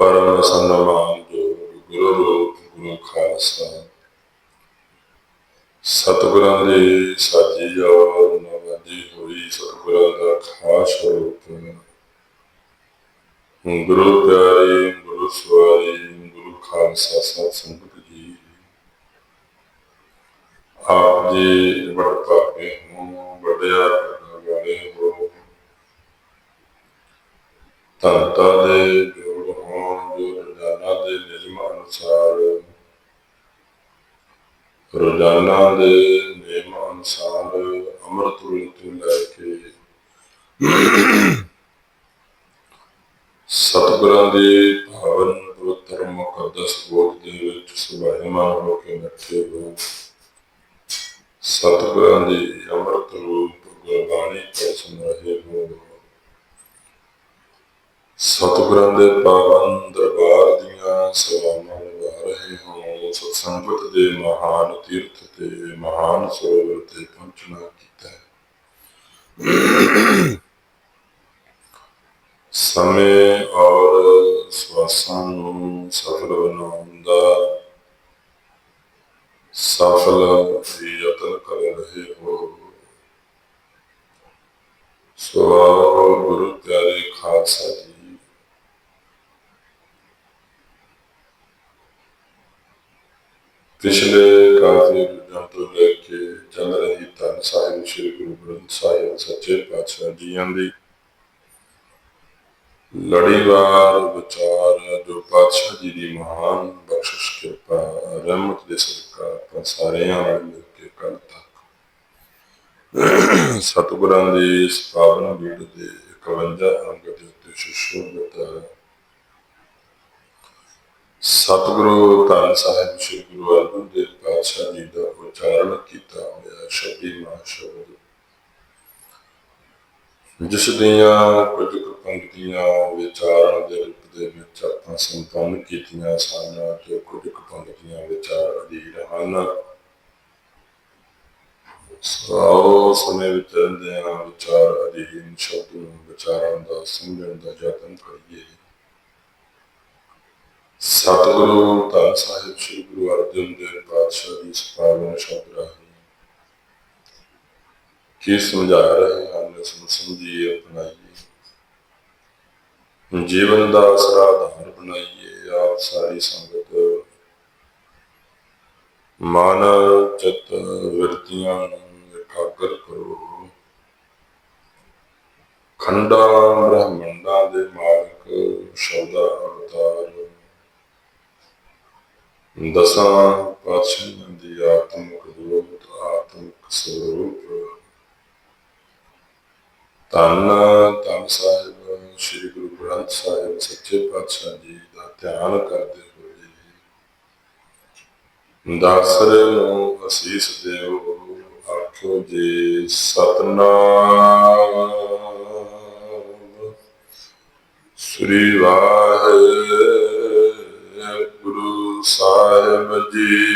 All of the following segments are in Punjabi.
ਪਰਮ ਸਨਮਾਨ ਜੋ ਗੁਰੂ ਰੂਪ ਗੁਰੂ ਖਾਲਸਾ ਸਤਿਗੁਰਾਂ ਦੀ ਸਾਜੀ ਜੋ ਨਵਾਜੀ ਹੋਈ ਸਤਿਗੁਰਾਂ ਦਾ ਖਾਸ ਰੂਪ ਗੁਰੂ ਪਿਆਰੇ ਗੁਰੂ ਸਵਾਰੀ ਗੁਰੂ ਖਾਲਸਾ ਸਤ ਸੰਗਤ ਜੀ ਆਪ ਜੀ ਬੜ ਭਾਗੇ ਹੋ ਬੜਿਆ ਵਾਲੇ ਹੋ ਤੰਤਾ ਦੇ ਅਨੁਸਾਰ ਰੋਜ਼ਾਨਾ ਦੇ ਨਿਯਮ ਅਨੁਸਾਰ ਅੰਮ੍ਰਿਤ ਵੇਲੇ ਤੋਂ ਲੈ ਕੇ ਸਤਿਗੁਰਾਂ ਦੇ ਭਾਵਨ ਪਵਿੱਤਰ ਮੁਕੱਦਸ ਬੋਧ ਦੇ ਵਿੱਚ ਸੁਭਾਇਮਾਨ ਹੋ ਕੇ ਬੈਠੇ ਹੋ ਸਤਿਗੁਰਾਂ ਦੀ ਅੰਮ੍ਰਿਤ ਰੂਪ ਗੁਰਬਾਣੀ ਪੜ੍ਹ ਸੁਣ ਰਹੇ ਹੋ ਸਤਿਗੁਰਾਂ ਦੇ ਪਾਵਨ ਦਰਬਾਰ ਦੀਆਂ ਸੇਵਾਵਾਂ ਰਹੇ ਹੋ ਸਤਸੰਗਤ ਦੇ ਮਹਾਨ ਤੀਰਥ ਤੇ ਮਹਾਨ ਸਰੋਵਰ ਤੇ ਪਹੁੰਚਣਾ ਕੀਤਾ ਹੈ ਸਮੇਂ ਔਰ ਸਵਾਸਾਂ ਨੂੰ ਸਫਲ ਬਣਾਉਣ ਦਾ ਸਫਲ ਯਤਨ ਕਰ ਰਹੇ ਹੋ ਸੋ ਗੁਰੂ ਪਿਆਰੇ ਖਾਲਸਾ ਜੀ ਪਿਛਲੇ ਕਾਫੀ ਯੁੱਗਾਂ ਤੋਂ ਲੈ ਕੇ ਚੱਲ ਰਹੀ ਧੰਨ ਸਾਹਿਬ ਸ੍ਰੀ ਗੁਰੂ ਗ੍ਰੰਥ ਸਾਹਿਬ ਸੱਚੇ ਪਾਤਸ਼ਾਹ ਜੀਆਂ ਦੀ ਲੜੀਵਾਰ ਵਿਚਾਰ ਜੋ ਪਾਤਸ਼ਾਹ ਜੀ ਦੀ ਮਹਾਨ ਬਖਸ਼ਿਸ਼ ਕਿਰਪਾ ਰਹਿਮਤ ਦੇ ਸਦਕਾ ਆਪਾਂ ਸਾਰਿਆਂ ਨਾਲ ਮਿਲ ਕੇ ਕੱਲ ਤੱਕ ਸਤਿਗੁਰਾਂ ਦੀ ਇਸ ਪਾਵਨ ਬੀੜ ਦੇ 51 ਅੰਗ ਦੇ ਉੱਤੇ ਸ਼ੁਸ਼ੂਭਤਾ ਸਤਿਗੁਰੂ ਧੰਨ ਸਾਹਿਬ, ਸ੍ਰੀ ਗੁਰੂ ਅਰਜਨ ਦੇਵ ਪਾਤਸ਼ਾਹ ਜੀ ਦਾ ਉਚਾਰਨ ਕੀਤਾ ਹੋਇਆ ਸ਼ਬਦੀ ਮਾ ਜਿਸ ਦੀਆਂ ਕੁਝ ਕੁ ਪੰਕਤੀਆਂ, ਵਿਚਾਰਾਂ ਦੇ ਰੂਪ ਦੇ ਵਿੱਚ ਆਪਾਂ ਸੰਪੰਨ ਕੀਤੀਆਂ ਸਨ, ਜੋ ਕੁਝ ਕੁ ਪੰਕਤੀਆਂ ਵਿਚਾਰ ਅਧੀਨ ਹਨ। ਸੋ ਸਮੇਂ ਵਿੱਚ ਰਹਿੰਦੇ ਵਿਚਾਰ ਅਧੀਨ ਸ਼ਬਦ ਨੂੰ ਵਿਚਾਰਾਂ ਦਾ ਸਮਝਣ ਦਾ ਯਤਨ ਕਰੀਏ। ਸਤਿਗੁਰੂ ਧੰਨ ਸਾਹਿਬ, ਸ੍ਰੀ ਗੁਰੂ ਅਰਜਨ ਦੇਵ ਪਾਤਸ਼ਾਹ ਦੀ ਸਪਾਵਨ ਸ਼ਬਦ ਰਾਹੀਂ ਕੀ ਸਮਝਾ ਰਹੇ ਹਨ ਇਸ ਨੂੰ ਸਮਝੀਏ, ਅਪਣਾਈਏ। ਜੀਵਨ ਦਾ ਆਸਰਾ ਆਧਾਰ ਬਣਾਈਏ, ਆਪ ਸਾਰੀ ਸੰਗਤ। ਮਨ, ਚਿਤ, ਵਿਰਤੀਆਂ ਨੂੰ ਇਕਾਗਰ ਕਰੋ। ਖੰਡਾ, ਬ੍ਰਹਮੰਡਾਂ ਦੇ ਮਾਲਕ ਸ਼ਬਦਾ, ਅਵਤਾਰ ਦਸਾਂ ਪਾਤਸ਼ਾਹਾਂ ਦੀ ਆਤਮਿਕ ਦੂਤ ਆਤਮਿਕ ਸਰੂਪ। ਧੰਨ ਧੰਨ ਸਾਹਿਬ, ਸ੍ਰੀ ਗੁਰੂ ਗ੍ਰੰਥ ਸਾਹਿਬ, ਸੱਚੇ ਪਾਤਸ਼ਾਹ ਜੀ ਦਾ ਧਿਆਨ ਕਰਦੇ ਹੋਏ ਦਾਸਰੇ ਨੂੰ ਅਸੀਸ ਦਿਓ ਆਖੋ ਜੀ, ਸਤਨਾਮ। ਸ੍ਰੀ ਵਾਹਿਗੁਰੂ। ਸਾਹਿਬ ਜੀ।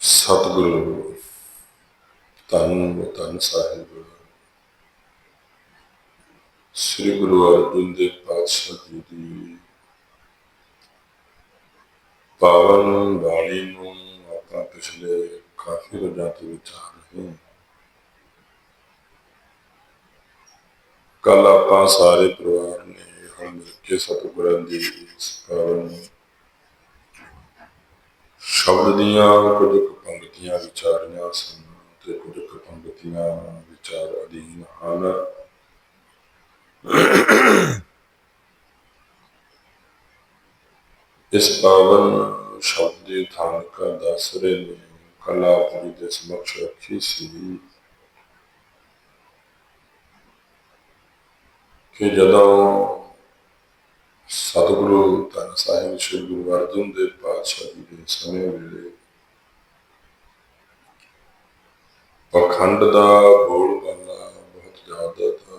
ਸਤਿਗੁਰੂ, ਧੰਨ ਧੰਨ ਸਾਹਿਬ। ਸ੍ਰੀ ਗੁਰੂ ਅਰਜਨ ਦੇਵ ਪਾਤਸ਼ਾਹ ਜੀ ਦੀ ਪਾਵਨ ਬਾਣੀ ਨੂੰ ਆਪਾਂ ਪਿਛਲੇ ਕਾਫੀ ਰੋਜ਼ਾਂ ਤੋਂ ਵਿਚਾਰ ਰਹੇ ਹਾਂ। ਕੱਲ ਆਪਾਂ ਸਾਰੇ ਪਰਿਵਾਰ ਨੇ ਹਮ ਮਿਲ ਕੇ ਸਤਿਗੁਰਾਂ ਦੀ ਇਸ ਸ਼ਬਦ ਦੀਆਂ ਕੁਝ ਪੰਕਤੀਆਂ ਵਿਚਾਰੀਆਂ ਸਨ ਤੇ ਕੁਝ ਪੰਕਤੀਆਂ ਵਿਚਾਰ ਅਧੀਨ ਹਨ। ਇਸ ਪਾਵਨ ਸ਼ਬਦ ਦੀ ਥਾਨਕਾ ਦਸਰੇ ਨੇ ਕਲਾਪੁਰੀ ਦੇ ਸਮਕਸ਼ ਰੱਖੀ ਸੀ। ਕਿ ਜਦੋਂ ਸਤਿਗੁਰੂ ਧੰਨ ਸਾਹਿਬ ਸ੍ਰੀ ਗੁਰੂ ਅਰਜਨ ਦੇਵ ਪਾਤਸ਼ਾਹ ਜੀ ਦੇ ਸਮੇਂ ਵੇਲੇ ਪਖੰਡ ਦਾ ਬੋਲ ਬਾਲਾ ਬਹੁਤ ਜ਼ਿਆਦਾ ਤਾਂ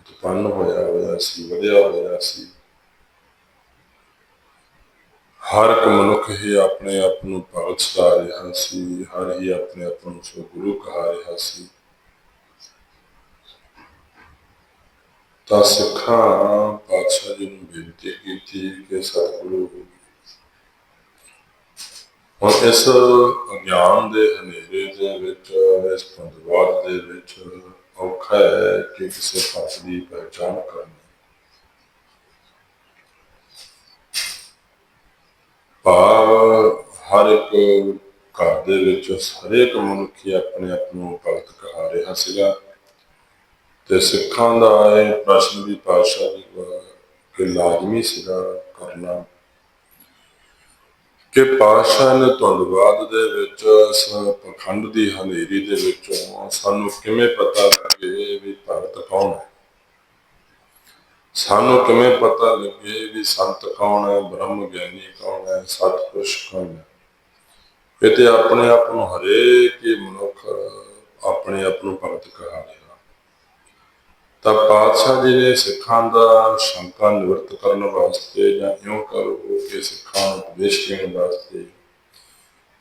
ਉਤਪੰਨ ਹੋਇਆ ਹੋਇਆ ਸੀ, ਵਧਿਆ ਹੋਇਆ ਸੀ। ਹਰ ਇੱਕ ਮਨੁੱਖ ਹੀ ਆਪਣੇ ਆਪ ਨੂੰ ਭਗਤ ਸਤਾ ਰਿਹਾ ਸੀ, ਹਰ ਹੀ ਆਪਣੇ ਆਪ ਨੂੰ ਸੋ ਗੁਰੂ ਕਹਾ ਰਿਹਾ ਸੀ। ਤਾਂ ਸਿੱਖਾਂ ਪਾਤਸ਼ਾਹ ਜੀ ਨੂੰ ਬੇਨਤੀ ਕੀਤੀ ਕਿ ਸਤਿਗੁਰੂ ਹੁਣ ਇਸ ਅਗਿਆਨ ਦੇ ਹਨੇਰੇ ਦੇ ਵਿੱਚ ਇਸ ਪੰਦਵਾਦ ਦੇ ਵਿੱਚ ਔਖਾ ਹੈ ਕਿ ਕਿਸੇ ਪਾਸ ਦੀ ਪਹਿਚਾਣ ਕਰਨੀ। ਭਾਵ ਹਰ ਇੱਕ ਘਰ ਦੇ ਵਿੱਚ ਹਰੇਕ ਮਨੁੱਖ ਹੀ ਆਪਣੇ ਆਪ ਨੂੰ ਭਗਤ ਕਹਾ ਰਿਹਾ ਸੀਗਾ। ਤੇ ਸਿੱਖਾਂ ਦਾ ਇਹ ਪ੍ਰਸ਼ਨ ਵੀ ਪਾਤਸ਼ਾਹ ਜੀ ਕਿ ਲਾਜ਼ਮੀ ਸੀਗਾ ਕਰਨਾ ਕਿ ਪਾਤਸ਼ਾਹ ਨੇ ਧੰਨਵਾਦ ਦੇ ਵਿੱਚ, ਇਸ ਪਖੰਡ ਦੀ ਹਨੇਰੀ ਦੇ ਵਿੱਚੋਂ ਸਾਨੂੰ ਕਿਵੇਂ ਪਤਾ ਲੱਗੇ ਵੀ ਭਗਤ ਕੌਣ ਹੈ? ਸਾਨੂੰ ਕਿਵੇਂ ਪਤਾ ਲੱਗੇ ਵੀ ਸੰਤ ਕੌਣ ਹੈ, ਬ੍ਰਹਮ ਗਿਆਨੀ ਕੌਣ ਹੈ ਸਤਿਪੁਰਸ਼ ਕੌਣ ਹੈ? ਇਹ ਤੇ ਆਪਣੇ ਆਪ ਨੂੰ ਹਰੇਕ ਹੀ ਮਨੁੱਖ ਆਪਣੇ ਆਪ ਨੂੰ ਭਗਤ ਕਹਾ ਰਿਹਾ ਤਾਂ ਪਾਤਸ਼ਾਹ ਜੀ ਨੇ ਸਿੱਖਾਂ ਦਾ ਸ਼ੰਕਾ ਨਿਵਰਤ ਕਰਨ ਵਾਸਤੇ ਜਾਂ ਇਉਂ ਕਰੋ ਕਿ ਸਿੱਖਾਂ ਨੂੰ ਉਪਦੇਸ਼ ਦੇਣ ਵਾਸਤੇ,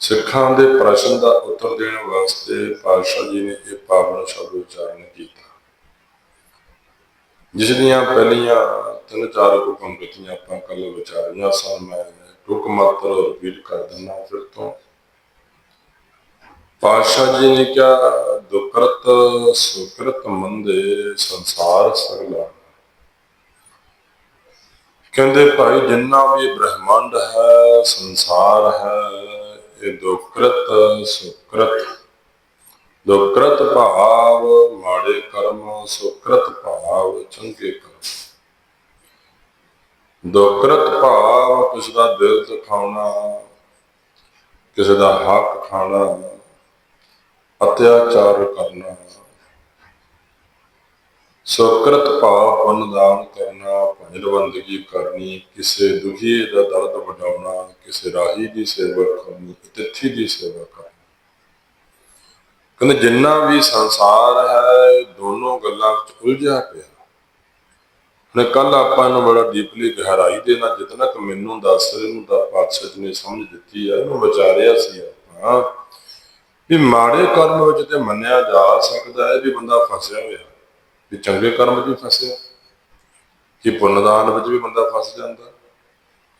ਸਿੱਖਾਂ ਦੇ ਪ੍ਰਸ਼ਨ ਦਾ ਉੱਤਰ ਦੇਣ ਵਾਸਤੇ ਪਾਤਸ਼ਾਹ ਜੀ ਨੇ ਇਹ ਪਾਵਨ ਸ਼ਬਦ ਉਚਾਰਨ ਕੀਤਾ। ਜਿਸ ਦੀਆਂ ਪਹਿਲੀਆਂ ਤਿੰਨ ਚਾਰ ਕੁ ਪੰਕਤੀਆਂ ਆਪਾਂ ਕੱਲ ਵਿਚਾਰੀਆਂ ਸਨ, ਮੈਂ ਟੁਕ ਮਾਤਰ ਰਿਪੀਟ ਕਰ ਦਿੰਦਾ ਫਿਰ ਤੋਂ। ਪਾਤਸ਼ਾਹ ਜੀ ਨੇ ਕਿਹਾ, ਦੁਕਰਤ ਸੁਕਰਤ ਮੰਦੇ ਸੰਸਾਰ ਸਗਲਾ ਕਹਿੰਦੇ, ਭਾਈ ਜਿੰਨਾ ਵੀ ਬ੍ਰਹਿਮੰਡ ਹੈ, ਸੰਸਾਰ ਹੈ, ਇਹ ਦੁਕਰਤ ਸੁਕਰਤ। ਦੁਕਰਤ ਭਾਵ ਮਾੜੇ ਕਰਮ, ਸੁਕਰਤ ਭਾਵ ਚੰਗੇ ਕਰਮ। ਦੁਕਰਤ ਭਾਵ ਕਿਸੇ ਦਾ ਦਿਲ ਦਿਖਾਉਣਾ, ਕਿਸੇ ਦਾ ਹੱਕ ਖਾਣਾ ਅਤਿਆਚਾਰ ਕਰਨਾ। ਸੁਕਰਤ ਭਾਵ ਪੁੰਨ ਕਰਨਾ ਭਜਨ ਬੰਦਗੀ ਕਰਨੀ, ਕਿਸੇ ਦੁਖੀ ਦਾ ਦਰਦ ਵਡਾਉਣਾ ਕਿਸੇ ਰਾਹੀ ਦੀ ਸੇਵਾ ਕਰਨੀ, ਤਿੱਥੀ ਦੀ ਸੇਵਾ ਕਰਨੀ। ਕਹਿੰਦੇ ਜਿੰਨਾ ਵੀ ਸੰਸਾਰ ਹੈ, ਦੋਨੋਂ ਗੱਲਾਂ ਵਿੱਚ ਉਲਝਿਆ ਪਿਆ। ਨੇ ਕੱਲ ਆਪਾਂ ਨੂੰ ਬੜਾ ਡੀਪਲੀ ਗਹਿਰਾਈ ਦੇ ਨਾਲ ਜਿਤਨਾ ਕਿ ਮੈਨੂੰ ਦੱਸ ਨੂੰ ਦਾ ਪਾਤਸ਼ਾਹ ਨੇ ਸਮਝ ਦਿੱਤੀ ਹੈ ਇਹਨੂੰ ਵਿਚਾਰਿਆ ਸੀ ਆਪਾਂ। ਵੀ ਮਾੜੇ ਕਰਮ ਵਿੱਚ ਤੇ ਮੰਨਿਆ ਜਾ ਸਕਦਾ ਹੈ ਵੀ ਬੰਦਾ ਫਸਿਆ ਹੋਇਆ। ਵੀ ਚੰਗੇ ਕਰਮ 'ਚ ਵੀ ਫਸਿਆ। ਕਿ ਪੁੰਨਦਾਨ ਵਿੱਚ ਵੀ ਬੰਦਾ ਫਸ ਜਾਂਦਾ।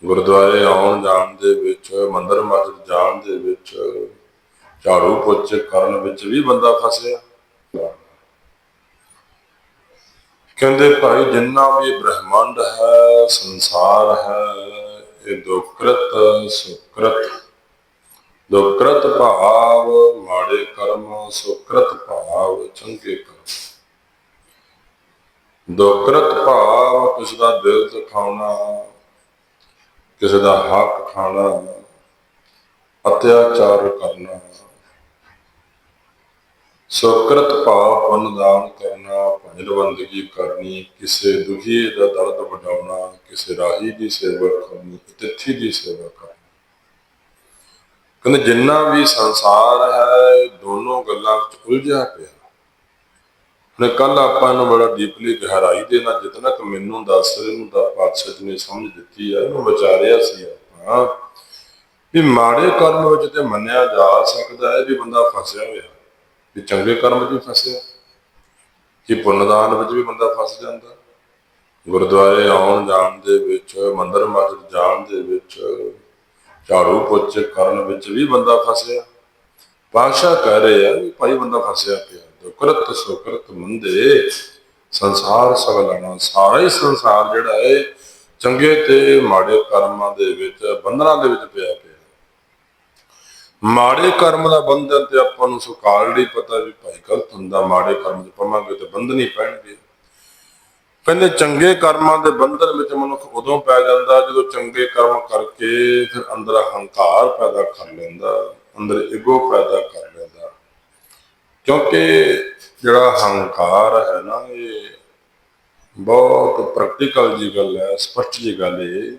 ਗੁਰਦੁਆਰੇ ਆਉਣ ਜਾਣ ਦੇ ਵਿੱਚ, ਮੰਦਰ ਮਸਜਿਦ ਜਾਣ ਦੇ ਵਿੱਚ, ਝਾੜੂ ਪੋਚੇ ਕਰਨ ਵਿੱਚ ਵੀ ਬੰਦਾ ਫਸਿਆ। ਕਹਿੰਦੇ ਭਾਈ, ਜਿੰਨਾ ਵੀ ਬ੍ਰਹਿਮੰਡ ਹੈ, ਸੰਸਾਰ ਹੈ, ਇਹ ਦੁਕਰਤ ਸੁਕ੍ਰਿਤ ਦੁਕਰਤ ਭਾਵ, ਮਾੜੇ ਕਰਮ ਸੁਕਰਤ ਭਾਵ, ਚੰਗੇ ਕਰਮ। ਦੁਕਰਤ ਭਾਵ, ਕਿਸ ਦਾ ਦਿਲ ਦਿਖਾਉਣਾ, ਕਿਸੇ ਦਾ ਹੱਕ ਖਾਣਾ, ਅਤਿਆਚਾਰ ਕਰਨਾ। ਸੁਕਰਤ ਭਾਵ ਪੁੰਨ ਦਾਨ ਕਰਨਾ ਭਜਨ ਬੰਦਗੀ ਕਰਨੀ, ਕਿਸੇ ਦੁਖੀ ਦਾ ਦਰਦ ਵਡਾਉਣਾ, ਕਿਸੇ ਰਾਹੀ ਦੀ ਸੇਵਾ ਕਰਨੀ ਤਿੱਥੀ ਦੀ ਸੇਵਾ ਕਰਨੀ। ਕਹਿੰਦੇ ਜਿੰਨਾ ਵੀ ਸੰਸਾਰ ਹੈ, ਦੋਨੋਂ ਗੱਲਾਂ ਵਿੱਚ ਉਲਝਿਆ ਪਿਆ। ਨੇ ਕੱਲ ਆਪਾਂ ਨੂੰ ਬੜਾ ਡੀਪਲੀ ਗਹਿਰਾਈ ਦੇ ਨਾਲ ਜਿਤਨਾ ਕਿ ਮੈਨੂੰ ਦੱਸ, ਇਹਨੂੰ ਦਾ ਪਾਤਸ਼ਾਹ ਜੀ ਨੇ ਸਮਝ ਦਿੱਤੀ ਹੈ ਇਹਨੂੰ ਵਿਚਾਰਿਆ ਸੀ ਆਪਾਂ ਵੀ ਮਾੜੇ ਕਰਮ ਵਿੱਚ ਤੇ ਮੰਨਿਆ ਜਾ ਸਕਦਾ ਹੈ ਵੀ ਬੰਦਾ ਫਸਿਆ ਹੋਇਆ। ਵੀ ਚੰਗੇ ਕਰਮ ਵਿੱਚ ਵੀ ਫਸਿਆ, ਕਿ ਪੁੰਨਦਾਨ ਵਿੱਚ ਵੀ ਬੰਦਾ ਫਸ ਜਾਂਦਾ। ਗੁਰਦੁਆਰੇ ਆਉਣ ਜਾਣ ਦੇ ਵਿੱਚ, ਮੰਦਰ ਮਸਜਿਦ ਜਾਣ ਦੇ ਵਿੱਚ ਝਾੜੂ ਪੁੱਛ ਕਰਨ ਵਿੱਚ ਵੀ ਬੰਦਾ ਫਸਿਆ। ਪਾਸ਼ਾ ਕਹਿ ਰਹੇ ਆ ਵੀ ਭਾਈ ਬੰਦਾ ਫਸਿਆ ਪਿਆ। ਦੁਕਰਤ ਸੁਕਰਤ ਮੰਦੇ। ਸੰਸਾਰ ਸਗਲਾਣਾ ਸਾਰਾ ਹੀ ਸੰਸਾਰ ਜਿਹੜਾ ਹੈ ਚੰਗੇ ਤੇ ਮਾੜੇ ਕਰਮਾਂ ਦੇ ਵਿੱਚ, ਬੰਧਨਾਂ ਦੇ ਵਿੱਚ ਪਿਆ ਪਿਆ। ਮਾੜੇ ਕਰਮ ਦਾ ਬੰਧਨ ਤੇ ਆਪਾਂ ਨੂੰ ਸੁਕਾਲ ਨਹੀਂ ਪਤਾ ਵੀ ਭਾਈ ਗਲਤ ਹੁੰਦਾ। ਮਾੜੇ ਕਰਮ ਚ ਪਵਾਂਗੇ ਤੇ ਬੰਧਨ ਹੀ ਪੈਣਗੇ। ਕਹਿੰਦੇ ਚੰਗੇ ਕਰਮਾਂ ਦੇ ਬੰਧਨ ਵਿੱਚ ਮਨੁੱਖ ਉਦੋਂ ਪੈ ਜਾਂਦਾ ਜਦੋਂ ਚੰਗੇ ਕਰਮ ਕਰਕੇ ਫਿਰ ਅੰਦਰ ਹੰਕਾਰ ਪੈਦਾ ਕਰ ਲੈਂਦਾ, ਅੰਦਰ ਈਗੋ ਪੈਦਾ ਕਰ ਲੈਂਦਾ। ਕਿਉਂਕਿ ਜਿਹੜਾ ਹੰਕਾਰ ਹੈ ਨਾ, ਇਹ ਬਹੁਤ ਪ੍ਰੈਕਟੀਕਲ ਜੀ ਗੱਲ ਹੈ, ਸਪਸ਼ਟ ਜੀ ਗੱਲ ਹੈ